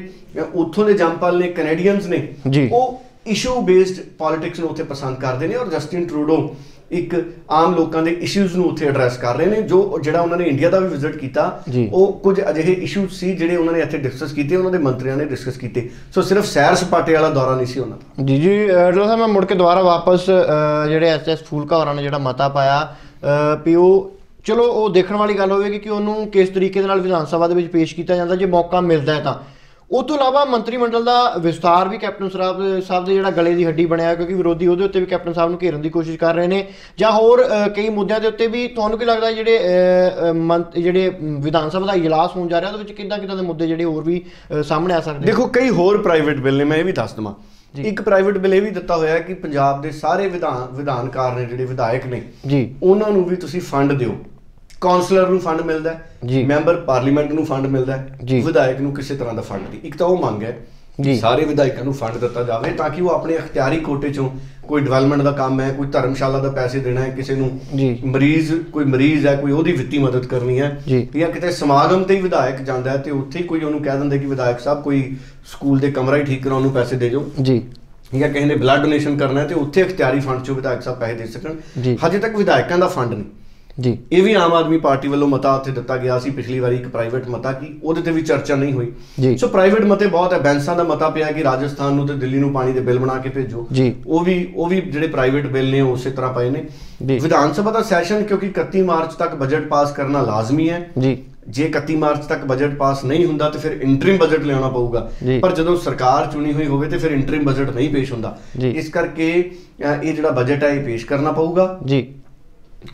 B: ਉੱਥੋਂ ਦੇ ਜੰਪਲ ਨੇ ਕੈਨੇਡੀਅਨਸ ਨੇ। ਉਹ ਇਸ਼ੂ ਬੇਸਡ ਪੋਲਿਟਿਕਸ ਨੂੰ ਉੱਥੇ ਪਸੰਦ ਕਰਦੇ ਨੇ ਔਰ ਜਸਟਿਨ ਟਰੂਡੋ ਇੱਕ ਆਮ ਲੋਕਾਂ ਦੇ ਇਸ਼ੂਜ਼ ਨੂੰ ਉੱਥੇ ਐਡਰੈਸ ਕਰ ਰਹੇ ਨੇ ਜੋ ਜਿਹੜਾ ਉਹਨਾਂ ਨੇ ਇੰਡੀਆ ਦਾ ਵੀ ਵਿਜ਼ਿਟ ਕੀਤਾ। ਉਹ ਕੁਝ ਅਜਿਹੇ ਇਸ਼ੂ ਸੀ ਜਿਹੜੇ ਉਹਨਾਂ ਨੇ ਇੱਥੇ ਡਿਸਕਸ ਕੀਤੇ ਉਹਨਾਂ ਦੇ ਮੰਤਰੀਆਂ ਨੇ ਡਿਸਕਸ ਕੀਤੇ। ਸੋ ਸਿਰਫ ਸੈਰ ਸਪਾਟੇ ਵਾਲਾ ਦੌਰਾ ਨਹੀਂ ਸੀ ਉਹਨਾਂ ਦਾ।
A: ਜੀ ਜੀ ਡਾਕਟਰ ਸਾਹਿਬ ਮੈਂ ਮੁੜ ਕੇ ਦੁਬਾਰਾ ਵਾਪਸ ਜਿਹੜੇ ਐਸਐਸ ਫੂਲਕਾ ਹੋਰਾਂ ਨੇ ਜਿਹੜਾ ਮਤਾ ਪਾਇਆ ਉਹ ਚਲੋ ਉਹ ਦੇਖਣ ਵਾਲੀ ਗੱਲ ਹੋਵੇਗੀ ਕਿ ਉਹਨੂੰ ਕਿਸ ਤਰੀਕੇ ਦੇ ਨਾਲ ਵਿਧਾਨ ਸਭਾ ਦੇ ਵਿੱਚ ਪੇਸ਼ ਕੀਤਾ ਜਾਂਦਾ। ਜੇ ਮੌਕਾ ਮਿਲਦਾ ਹੈ ਤਾਂ। ਉਹ ਤੋਂ ਇਲਾਵਾ ਮੰਤਰੀ ਮੰਡਲ ਦਾ ਵਿਸਤਾਰ ਵੀ ਕੈਪਟਨ ਸਾਹਿਬ ਸਾਹਿਬ ਦੇ ਜਿਹੜਾ ਗਲੇ ਦੀ ਹੱਡੀ ਬਣਿਆ ਕਿਉਂਕਿ ਵਿਰੋਧੀ ਉਹਦੇ ਉੱਤੇ ਵੀ ਕੈਪਟਨ ਸਾਹਿਬ ਨੂੰ ਘੇਰਨ ਦੀ ਕੋਸ਼ਿਸ਼ ਕਰ ਰਹੇ ਨੇ। ਜਾਂ ਹੋਰ ਕਈ ਮੁੱਦਿਆਂ ਦੇ ਉੱਤੇ ਵੀ ਤੁਹਾਨੂੰ ਕੀ ਲੱਗਦਾ ਜਿਹੜੇ ਜਿਹੜੇ ਵਿਧਾਨ ਸਭਾ ਦਾ ਇਜਲਾਸ ਹੋਣ ਜਾ ਰਿਹਾ ਉਹਦੇ ਵਿੱਚ ਕਿੱਦਾਂ ਕਿੱਦਾਂ ਦੇ ਮੁੱਦੇ ਜਿਹੜੇ ਹੋਰ ਵੀ ਸਾਹਮਣੇ ਆ ਸਕਦੇ?
B: ਦੇਖੋ ਕਈ ਹੋਰ ਪ੍ਰਾਈਵੇਟ ਬਿੱਲ ਨੇ ਮੈਂ ਇਹ ਵੀ ਦੱਸ ਦਵਾਂ। ਇੱਕ ਪ੍ਰਾਈਵੇਟ ਬਿੱਲ ਇਹ ਵੀ ਦਿੱਤਾ ਹੋਇਆ ਹੈ ਕਿ ਪੰਜਾਬ ਦੇ ਸਾਰੇ ਵਿਧਾਨ ਵਿਧਾਨਕਾਰ ਨੇ ਜਿਹੜੇ ਵਿਧਾਇਕ ਨੇ
A: ਜੀ।
B: ਉਹਨਾਂ ਨੂੰ ਵੀ ਤੁਸੀਂ ਫੰਡ ਦਿਓ। ਕਾਉਂਸਲਰ ਨੂੰ ਫੰਡ ਮਿਲਦਾ
A: ਜੀ।
B: ਹੈ ਮੈਂਬਰ ਪਾਰਲੀਮੈਂਟ ਨੂੰ ਫੰਡ ਮਿਲਦਾ
A: ਜੀ।
B: ਹੈ ਵਿਧਾਇਕ ਨੂੰ ਕਿਸੇ ਤਰ੍ਹਾਂ ਦਾ ਫੰਡ ਨਹੀਂ ਇੱਕ ਤਾਂ ਉਹ ਮੰਗ ਹੈ
A: ਜੀ।
B: ਸਾਰੇ ਵਿਧਾਇਕਾਂ ਨੂੰ ਫੰਡ ਦਿੱਤਾ ਜਾਵੇ ਤਾਂ ਕਿ ਉਹ ਆਪਣੇ ਅਖਤਿਆਰੀ ਕੋਟੇ ਚੋਂ ਕੋਈ ਡਿਵੈਲਪਮੈਂਟ ਦਾ ਕੰਮ ਹੈ ਕੋਈ ਧਰਮਸ਼ਾਲਾ ਦਾ ਪੈਸੇ ਦੇਣਾ ਹੈ ਕਿਸੇ ਨੂੰ
A: ਜੀ।
B: ਮਰੀਜ਼ ਕੋਈ ਮਰੀਜ਼ ਹੈ ਕੋਈ ਉਹਦੀ ਵਿੱਤੀ ਮਦਦ ਕਰਨੀ ਹੈ
A: ਜੀ।
B: ਜਾਂ ਕਿਤੇ ਸਮਾਗਮ ਤੇ ਹੀ ਵਿਧਾਇਕ ਜਾਂਦਾ ਹੈ ਤੇ ਉੱਥੇ ਹੀ ਕੋਈ ਉਹਨੂੰ ਕਹਿ ਦਿੰਦੇ ਕਿ ਵਿਧਾਇਕ ਸਾਹਿਬ ਕੋਈ ਸਕੂਲ ਦੇ ਕਮਰਾ ਹੀ ਠੀਕ ਕਰਾਉਣ ਨੂੰ ਪੈਸੇ ਦੇ ਦਿਓ
A: ਜੀ
B: ਜਾਂ ਕਿਸੇ ਨੇ ਬਲੱਡ ਡੋਨੇਸ਼ਨ ਕਰਨਾ ਹੈ ਤੇ ਉੱਥੇ ਅਖਤਿਆਰੀ ਫੰਡ ਚੋਂ ਵਿਧਾਇਕ ਸਾਹਿਬ ਪੈਸੇ ਦੇ ਸਕਣ
A: ਜੀ।
B: ਹਜੇ ਤੱਕ ਵਿਧਾਇਕਾਂ ਦਾ ਫੰਡ ਨਹੀਂ
A: ਜੀ
B: ਇਹ ਵੀ ਆਮ ਆਦਮੀ ਪਾਰਟੀ ਵੱਲੋਂ ਮਤਾ ਉੱਥੇ ਦਿੱਤਾ ਗਿਆ ਸੀ ਪਿਛਲੀ ਵਾਰੀ ਇੱਕ ਪ੍ਰਾਈਵੇਟ ਮਤਾ ਕੀ ਉਹਦੇ ਤੇ ਵੀ ਚਰਚਾ ਨਹੀਂ ਹੋਈ। ਸੋ ਪ੍ਰਾਈਵੇਟ ਮਤੇ ਬਹੁਤ ਹੈ ਬੈਂਸਾਂ ਦਾ ਮਤਾ ਪਿਆ ਕਿ ਰਾਜਸਥਾਨ ਨੂੰ ਤੇ ਦਿੱਲੀ ਨੂੰ ਪਾਣੀ ਦੇ ਬਿੱਲ ਬਣਾ ਕੇ ਭੇਜੋ। ਉਹ ਵੀ ਉਹ ਵੀ ਜਿਹੜੇ ਪ੍ਰਾਈਵੇਟ ਬਿੱਲ ਨੇ ਉਸੇ ਤਰ੍ਹਾਂ ਪਏ ਨੇ। ਵਿਧਾਨ ਸਭਾ ਦਾ ਸੈਸ਼ਨ ਕਿਉਂਕਿ 31 ਮਾਰਚ ਤੱਕ ਬਜਟ ਪਾਸ ਕਰਨਾ ਲਾਜ਼ਮੀ ਹੈ
A: ਜੀ
B: ਜੇ 31 ਮਾਰਚ ਤੱਕ ਬਜਟ ਪਾਸ ਨਹੀਂ ਹੁੰਦਾ ਤੇ ਫਿਰ ਇੰਟਰਿਮ ਬਜਟ ਲਿਆਉਣਾ ਪਊਗਾ। ਪਰ ਜਦੋਂ ਸਰਕਾਰ ਚੁਣੀ ਹੋਈ ਹੋਵੇ ਤੇ ਫਿਰ ਇੰਟਰਿਮ ਬਜਟ ਨਹੀਂ ਪੇਸ਼ ਹੁੰਦਾ। ਇਸ ਕਰਕੇ ਇਹ ਜਿਹੜਾ ਬਜਟ ਹੈ ਇਹ ਪੇਸ਼ ਕਰਨਾ ਪਊਗਾ
A: ਜੀ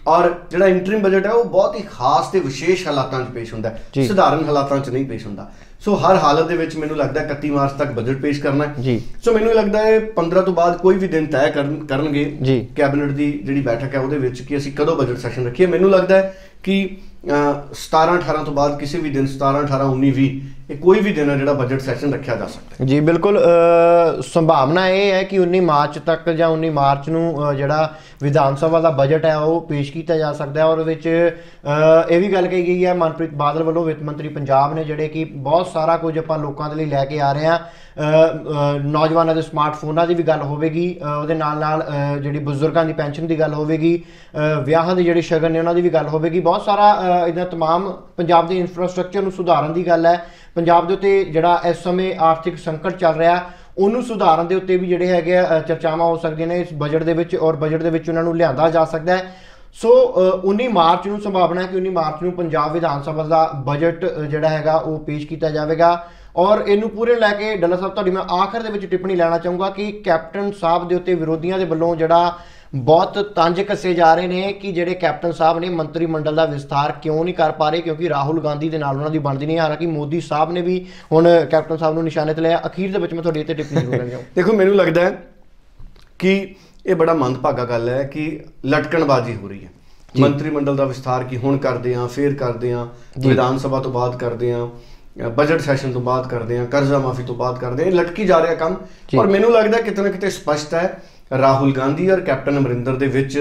B: ਔਰ ਜਿਹੜਾ ਇੰਟਰਿਮ ਬਜਟ ਹੈ ਉਹ ਬਹੁਤ ਹੀ ਖਾਸ ਤੇ ਵਿਸ਼ੇਸ਼ ਹਾਲਾਤਾਂ 'ਚ ਪੇਸ਼ ਹੁੰਦਾ। ਹੈ ਸਧਾਰਨ ਹਾਲਾਤਾਂ 'ਚ ਨਹੀਂ ਪੇਸ਼ ਹੁੰਦਾ ਸੋ ਹਰ ਹਾਲਤ ਦੇ ਵਿੱਚ ਮੈਨੂੰ ਲੱਗਦਾ ਹੈ 31 ਮਾਰਚ ਤੱਕ ਬਜਟ ਪੇਸ਼ ਕਰਨਾ ਹੈ
A: ਜੀ।
B: ਸੋ ਮੈਨੂੰ ਲੱਗਦਾ ਹੈ 15 ਤੋਂ ਬਾਅਦ ਕੋਈ ਵੀ ਦਿਨ ਤੈਅ ਕਰਨ- ਕਰਨਗੇ। ਕੈਬਨਿਟ ਦੀ ਜਿਹੜੀ ਬੈਠਕ ਹੈ ਉਹਦੇ ਵਿੱਚ ਕਿ ਅਸੀਂ ਕਦੋਂ ਬਜਟ ਸੈਸ਼ਨ ਰੱਖੀਏ ਮੈਨੂੰ ਲੱਗਦਾ ਹੈ ਕਿ ਅ, 17 18 ਤੋਂ ਬਾਅਦ ਕਿਸੇ ਵੀ ਦਿਨ 17 18 19 20 ਇਹ ਕੋਈ ਵੀ ਦਿਨ ਹੈ ਜਿਹੜਾ ਬਜਟ ਸੈਸ਼ਨ ਰੱਖਿਆ ਜਾ ਸਕਦਾ ਹੈ
A: ਜੀ ਬਿਲਕੁਲ ਅ, ਸੰਭਾਵਨਾ ਇਹ ਹੈ ਕਿ 19 ਮਾਰਚ ਤੱਕ ਜਾਂ 19 ਮਾਰਚ ਨੂੰ ਅ, ਜਿਹੜਾ ਵਿਧਾਨ ਸਭਾ ਦਾ ਬਜਟ ਹੈ ਉਹ ਪੇਸ਼ ਕੀਤਾ ਜਾ ਸਕਦਾ ਹੈ ਔਰ ਉਹਦੇ ਵਿੱਚ ਅ, ਇਹ ਵੀ ਗੱਲ ਕਹੀ ਗਈ ਹੈ ਮਨਪ੍ਰੀਤ ਬਾਦਲ ਵੱਲੋਂ ਵਿੱਤ ਮੰਤਰੀ ਪੰਜਾਬ ਨੇ ਜਿਹੜੇ ਕਿ ਬਹੁਤ ਸਾਰਾ ਕੁਝ ਆਪਾਂ ਲੋਕਾਂ ਦੇ ਲਈ ਲੈ ਕੇ ਆ ਰਹੇ ਆ ਨੌਜਵਾਨਾਂ ਦੇ ਸਮਾਰਟਫੋਨਾਂ ਦੀ ਵੀ ਗੱਲ ਹੋਵੇਗੀ ਅ, ਉਹਦੇ ਨਾਲ ਨਾਲ ਅ, ਜਿਹੜੀ ਬਜ਼ੁਰਗਾਂ ਦੀ ਪੈਨਸ਼ਨ ਦੀ ਗੱਲ ਹੋਵੇਗੀ ਅ, ਵਿਆਹਾਂ ਦੀ ਜਿਹੜੀ ਸ਼ਗਨ ਨੇ ਉਹਨਾਂ ਦੀ ਵੀ ਗੱਲ ਹੋਵੇਗੀ ਬਹੁਤ ਸਾਰਾ ਅ, ਇਹਦਾ तमाम ਪੰਜਾਬ ਦੇ ਇਨਫਰਾਸਟ੍ਰਕਚਰ ਨੂੰ ਸੁਧਾਰਨ ਦੀ ਗੱਲ ਹੈ ਪੰਜਾਬ ਦੇ ਉੱਤੇ ਜਿਹੜਾ ਇਸ ਸਮੇਂ ਆਰਥਿਕ ਸੰਕਟ ਚੱਲ ਰਿਹਾ ਉਹਨੂੰ ਸੁਧਾਰਨ ਦੇ ਉੱਤੇ ਵੀ ਜਿਹੜੇ ਹੈਗੇ ਆ, ਚਰਚਾਵਾਂ ਹੋ ਸਕਦੀਆਂ ਨੇ ਇਸ ਬਜਟ ਦੇ ਵਿੱਚ ਔਰ ਬਜਟ ਦੇ ਵਿੱਚ ਉਹਨਾਂ ਨੂੰ ਲਿਆਂਦਾ ਜਾ ਸਕਦਾ ਹੈ। ਸੋ ਅ, 19 ਮਾਰਚ ਨੂੰ ਸੰਭਾਵਨਾ ਹੈ ਕਿ 19 ਮਾਰਚ ਨੂੰ ਪੰਜਾਬ ਵਿਧਾਨ ਸਭਾ ਦਾ ਬਜਟ ਜਿਹੜਾ ਹੈਗਾ ਉਹ ਪੇਸ਼ ਕੀਤਾ ਜਾਵੇਗਾ। ਔਰ ਇਹਨੂੰ ਪੂਰੇ ਲੈ ਕੇ ਡੱਲਾ ਸਾਹਿਬ ਤੁਹਾਡੀ ਮੈਂ ਆਖਰ ਦੇ ਵਿੱਚ ਟਿੱਪਣੀ ਲੈਣਾ ਚਾਹੂੰਗਾ ਕਿ ਕੈਪਟਨ ਸਾਹਿਬ ਦੇ ਉੱਤੇ ਵਿਰੋਧੀਆਂ ਦੇ ਵੱਲੋਂ ਜਿਹੜਾ ਬਹੁਤ ਤੰਜ ਕੱਸੇ ਜਾ ਰਹੇ ਨੇ ਕਿ ਜਿਹੜੇ ਕੈਪਟਨ ਸਾਹਿਬ ਨੇ ਮੰਤਰੀ ਮੰਡਲ ਦਾ ਵਿਸਤਾਰ ਕਿਉਂ ਨਹੀਂ ਕਰ ਪਾ ਰਹੇ ਕਿਉਂਕਿ ਰਾਹੁਲ ਗਾਂਧੀ ਦੇ ਨਾਲ ਉਹਨਾਂ ਦੀ ਬਣਦੀ ਨਹੀਂ ਹਾਲਾਂਕਿ ਮੋਦੀ ਸਾਹਿਬ ਨੇ ਵੀ ਹੁਣ ਕੈਪਟਨ ਸਾਹਿਬ ਨੂੰ ਨਿਸ਼ਾਨੇ ਤੇ ਲਿਆ ਅਖੀਰ ਦੇ ਵਿੱਚ ਮੈਂ ਤੁਹਾਡੀ ਇੱਥੇ ਟਿੱਪਣੀ ਜ਼ਰੂਰ ਲੈਣੀ
B: ਦੇਖੋ ਮੈਨੂੰ ਲੱਗਦਾ ਹੈ ਕਿ ਇਹ ਬੜਾ ਮੰਦਭਾਗਾ ਗੱਲ ਹੈ ਕਿ ਲਟਕਣਬਾਜ਼ੀ ਹੋ ਰਹੀ ਹੈ। ਮੰਤਰੀ ਮੰਡਲ ਦਾ ਵਿਸਥਾਰ ਕੀ ਹੁਣ ਕਰਦੇ ਆਂ ਫੇਰ ਕਰਦੇ ਆਂ। ਵਿਧਾਨ ਸਭਾ ਤੋਂ ਬਾਅਦ ਕਰਦੇ ਆਂ ਬਜਟ ਸੈਸ਼ਨ ਤੋਂ ਬਾਅਦ ਕਰਦੇ ਆਂ ਕਰਜ਼ਾ ਮਾਫੀ ਤੋਂ ਬਾਅਦ ਕਰਦੇ ਆਂ ਲਟਕੀ ਜਾ ਰਿਹਾ ਕੰਮ। ਔਰ ਮੈਨੂੰ ਲੱਗਦਾ ਕਿਤੇ ਨਾ ਕਿਤੇ ਸਪਸ਼ਟ ਹੈ ਰਾਹੁਲ ਗਾਂਧੀ ਔਰ ਕੈਪਟਨ ਅਮਰਿੰਦਰ ਦੇ ਵਿੱਚ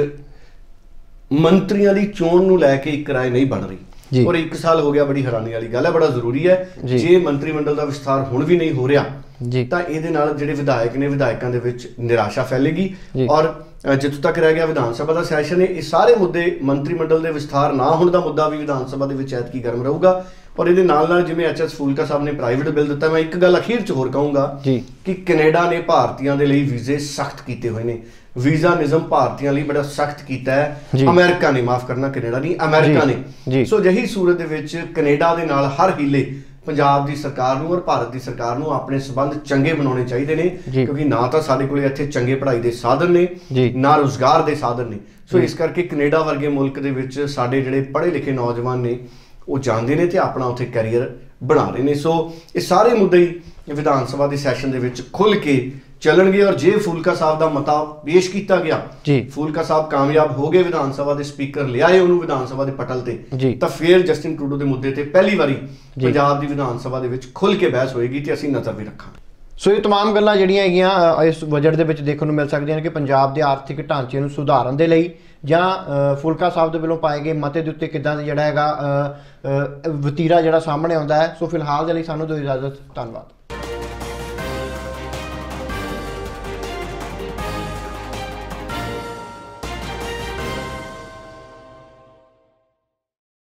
B: ਮੰਤਰੀਆਂ ਦੀ ਚੋਣ ਨੂੰ ਲੈ ਕੇ ਇੱਕ ਰਾਏ ਨਹੀਂ ਬਣ। ਰਹੀ ਔਰ ਇੱਕ ਸਾਲ ਹੋ ਗਿਆ ਬੜੀ ਹੈਰਾਨੀ ਵਾਲੀ ਗੱਲ ਹੈ ਬੜਾ ਜ਼ਰੂਰੀ ਹੈ
A: ਜੀ।
B: ਮੰਤਰੀ ਮੰਡਲ ਦਾ ਵਿਸਥਾਰ ਹੁਣ ਵੀ ਨਹੀਂ ਹੋ ਰਿਹਾ ਤਾਂ ਇਹਦੇ ਨਾਲ ਜਿਹੜੇ ਵਿਧਾਇਕ ਨੇ ਵਿਧਾਇਕਾਂ ਦੇ ਵਿੱਚ ਨਿਰਾਸ਼ਾ ਫੈਲੇਗੀ। ਔਰ ਜਿੱਥੋਂ ਤੱਕ ਰਹਿ ਗਿਆ ਵਿਧਾਨ ਸਭਾ ਦਾ ਸੈਸ਼ਨ ਹੈ ਇਹ ਸਾਰੇ ਮੁੱਦੇ ਮੰਤਰੀ ਮੰਡਲ ਦੇ ਵਿਸਥਾਰ ਨਾ ਹੋਣ ਦਾ ਮੁੱਦਾ ਵੀ ਵਿਧਾਨ ਸਭਾ ਦੇ ਵਿੱਚ ਐਤਕੀ ਗਰਮ ਰਹੂਗਾ ਔਰ ਇਹਦੇ ਨਾਲ ਨਾਲ ਜਿਵੇਂ ਐਚਐਸ ਫੂਲਕਾ ਸਾਹਿਬ ਨੇ ਪ੍ਰਾਈਵੇਟ ਬਿੱਲ ਦਿੱਤਾ ਮੈਂ ਇੱਕ ਗੱਲ ਅਖੀਰ 'ਚ ਹੋਰ ਕਹੂੰਗਾ
A: ਜੀ।
B: ਕਿ ਕੈਨੇਡਾ ਨੇ ਭਾਰਤੀਆਂ ਦੇ ਲਈ ਵੀਜ਼ੇ ਸਖਤ ਕੀਤੇ ਹੋਏ ਨੇ ਵੀਜ਼ਾ ਨਿਯਮ ਭਾਰਤੀਆਂ ਲਈ ਬੜਾ ਸਖਤ ਕੀਤਾ। ਹੈ ਅਮਰੀਕਾ ਨੇ ਮਾਫ ਕਰਨਾ ਕੈਨੇਡਾ ਨਹੀਂ ਅਮਰੀਕਾ ਨੇ। ਸੋ ਜਹੀ ਸੂਰਤ ਦੇ ਵਿੱਚ ਕੈਨੇਡਾ ਦੇ ਨਾਲ ਹਰ ਹੀਲੇ ਪੰਜਾਬ ਦੀ ਸਰਕਾਰ ਨੂੰ ਔਰ ਭਾਰਤ ਦੀ ਸਰਕਾਰ ਨੂੰ ਆਪਣੇ ਸਬੰਧ ਚੰਗੇ ਬਣਾਉਣੇ ਚਾਹੀਦੇ ਨੇ। ਕਿਉਂਕਿ ਨਾ ਤਾਂ ਸਾਡੇ ਕੋਲੇ ਇੱਥੇ ਚੰਗੇ ਪੜ੍ਹਾਈ ਦੇ ਸਾਧਨ ਨੇ। ਨਾ ਰੋਜ਼ਗਾਰ ਦੇ ਸਾਧਨ ਨੇ ਸੋ ਇਸ ਕਰਕੇ ਕੈਨੇਡਾ ਵਰਗੇ ਮੁਲਕ ਦੇ ਵਿੱਚ ਸਾਡੇ ਜਿਹੜੇ ਪੜ੍ਹੇ ਲਿਖੇ ਨੌਜਵਾਨ ਨੇ ਉਹ ਜਾਂਦੇ ਨੇ ਤੇ ਆਪਣਾ ਉੱਥੇ ਕੈਰੀਅਰ ਬਣਾ ਰਹੇ ਨੇ ਸੋ ਇਹ ਸਾਰੇ ਮੁੱਦੇ ਹੀ ਵਿਧਾਨ ਸਭਾ ਦੇ ਸੈਸ਼ਨ ਦੇ ਵਿੱਚ ਖੁੱਲ ਕੇ ਚੱਲਣਗੇ ਔਰ ਜੇ ਫੂਲਕਾ ਸਾਹਿਬ ਦਾ ਮਤਾ ਪੇਸ਼ ਕੀਤਾ ਗਿਆ
A: ਜੀ।
B: ਫੂਲਕਾ ਸਾਹਿਬ ਕਾਮਯਾਬ ਹੋ ਗਏ ਵਿਧਾਨ ਸਭਾ ਦੇ ਸਪੀਕਰ ਲਿਆਏ ਉਹਨੂੰ ਵਿਧਾਨ ਸਭਾ ਦੇ ਪਟਲ ਤੇ
A: ਜੀ।
B: ਤਾਂ ਫਿਰ ਜਸਟਿਨ ਟਰੂਡੋ ਦੇ ਮੁੱਦੇ ਤੇ ਪਹਿਲੀ ਵਾਰੀ
A: ਜੀ।
B: ਪੰਜਾਬ ਦੀ ਵਿਧਾਨ ਸਭਾ ਦੇ ਵਿੱਚ ਖੁੱਲ ਕੇ ਬਹਿਸ ਹੋਏਗੀ ਤੇ ਅਸੀਂ ਨਜ਼ਰ ਵੀ ਰੱਖਾਂਗੇ
A: ਸੋ ਇਹ तमाम ਗੱਲਾਂ ਜਿਹੜੀਆਂ ਹੈਗੀਆਂ ਅ, ਇਸ ਬਜਟ ਦੇ ਵਿੱਚ ਦੇਖਣ ਨੂੰ ਮਿਲ ਸਕਦੀਆਂ ਨੇ ਕਿ ਪੰਜਾਬ ਦੇ ਆਰਥਿਕ ਢਾਂਚੇ ਨੂੰ ਸੁਧਾਰਨ ਦੇ ਲਈ ਜਾਂ ਅ, ਫੁਲਕਾ ਸਾਹਿਬ ਦੇ ਵੱਲੋਂ ਪਾਏ ਗਏ ਮਤੇ ਦੇ ਉੱਤੇ ਕਿੱਦਾਂ ਦਾ ਜਿਹੜਾ ਹੈਗਾ ਅ, ਅ, ਵਤੀਰਾ ਜਿਹੜਾ ਸਾਹਮਣੇ ਆਉਂਦਾ ਹੈ ਸੋ ਫਿਲਹਾਲ ਦੇ ਲਈ ਸਾਨੂੰ ਦਿਓ ਇਜਾਜ਼ਤ ਧੰਨਵਾਦ